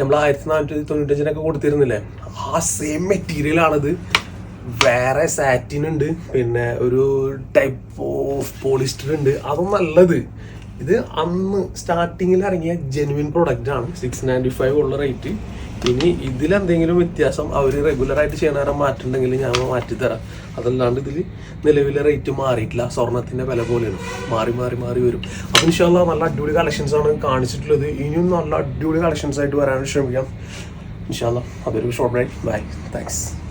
നമ്മൾ ആയിരത്തി നാനൂറ്റി തൊണ്ണൂറ്റഞ്ചിനൊക്കെ കൊടുത്തിരുന്നില്ലേ? ആ സെയിം മെറ്റീരിയൽ ആണിത്. വേറെ സാറ്റിൻ ഉണ്ട് പിന്നെ ഒരു ടൈപ്പ് ഓഫ് പോളിസ്റ്റർ ഉണ്ട്. അതൊന്നും നല്ലത്. ഇത് അന്ന് സ്റ്റാർട്ടിങ്ങിൽ ഇറങ്ങിയ ജെനുവിൻ പ്രൊഡക്റ്റ് ആണ്. സിക്സ് നയന്റി ഫൈവ് ഉള്ള റേറ്റ് ഇനി ഇതിലെന്തെങ്കിലും വ്യത്യാസം അവർ റെഗുലറായിട്ട് ചെയ്യണവരെ മാറ്റുണ്ടെങ്കിൽ ഞാൻ മാറ്റിത്തരാം. അതല്ലാണ്ട് ഇതിൽ നിലവിലെ റേറ്റ് മാറിയിട്ടില്ല. സ്വർണത്തിന്റെ വില പോലെയാണ്. മാറി മാറി മാറി വരും. അപ്പം ഇൻഷാല്ല നല്ല അടിപൊളി കളക്ഷൻസ് ആണ് കാണിച്ചിട്ടുള്ളത്. ഇനിയും നല്ല അടിപൊളി കളക്ഷൻസ് ആയിട്ട് വരാൻ ശ്രമിക്കാം. ഇൻഷാല്ല അതൊരു ഷോർട്ട് ബ്രേക്ക് ബൈ താങ്ക്സ്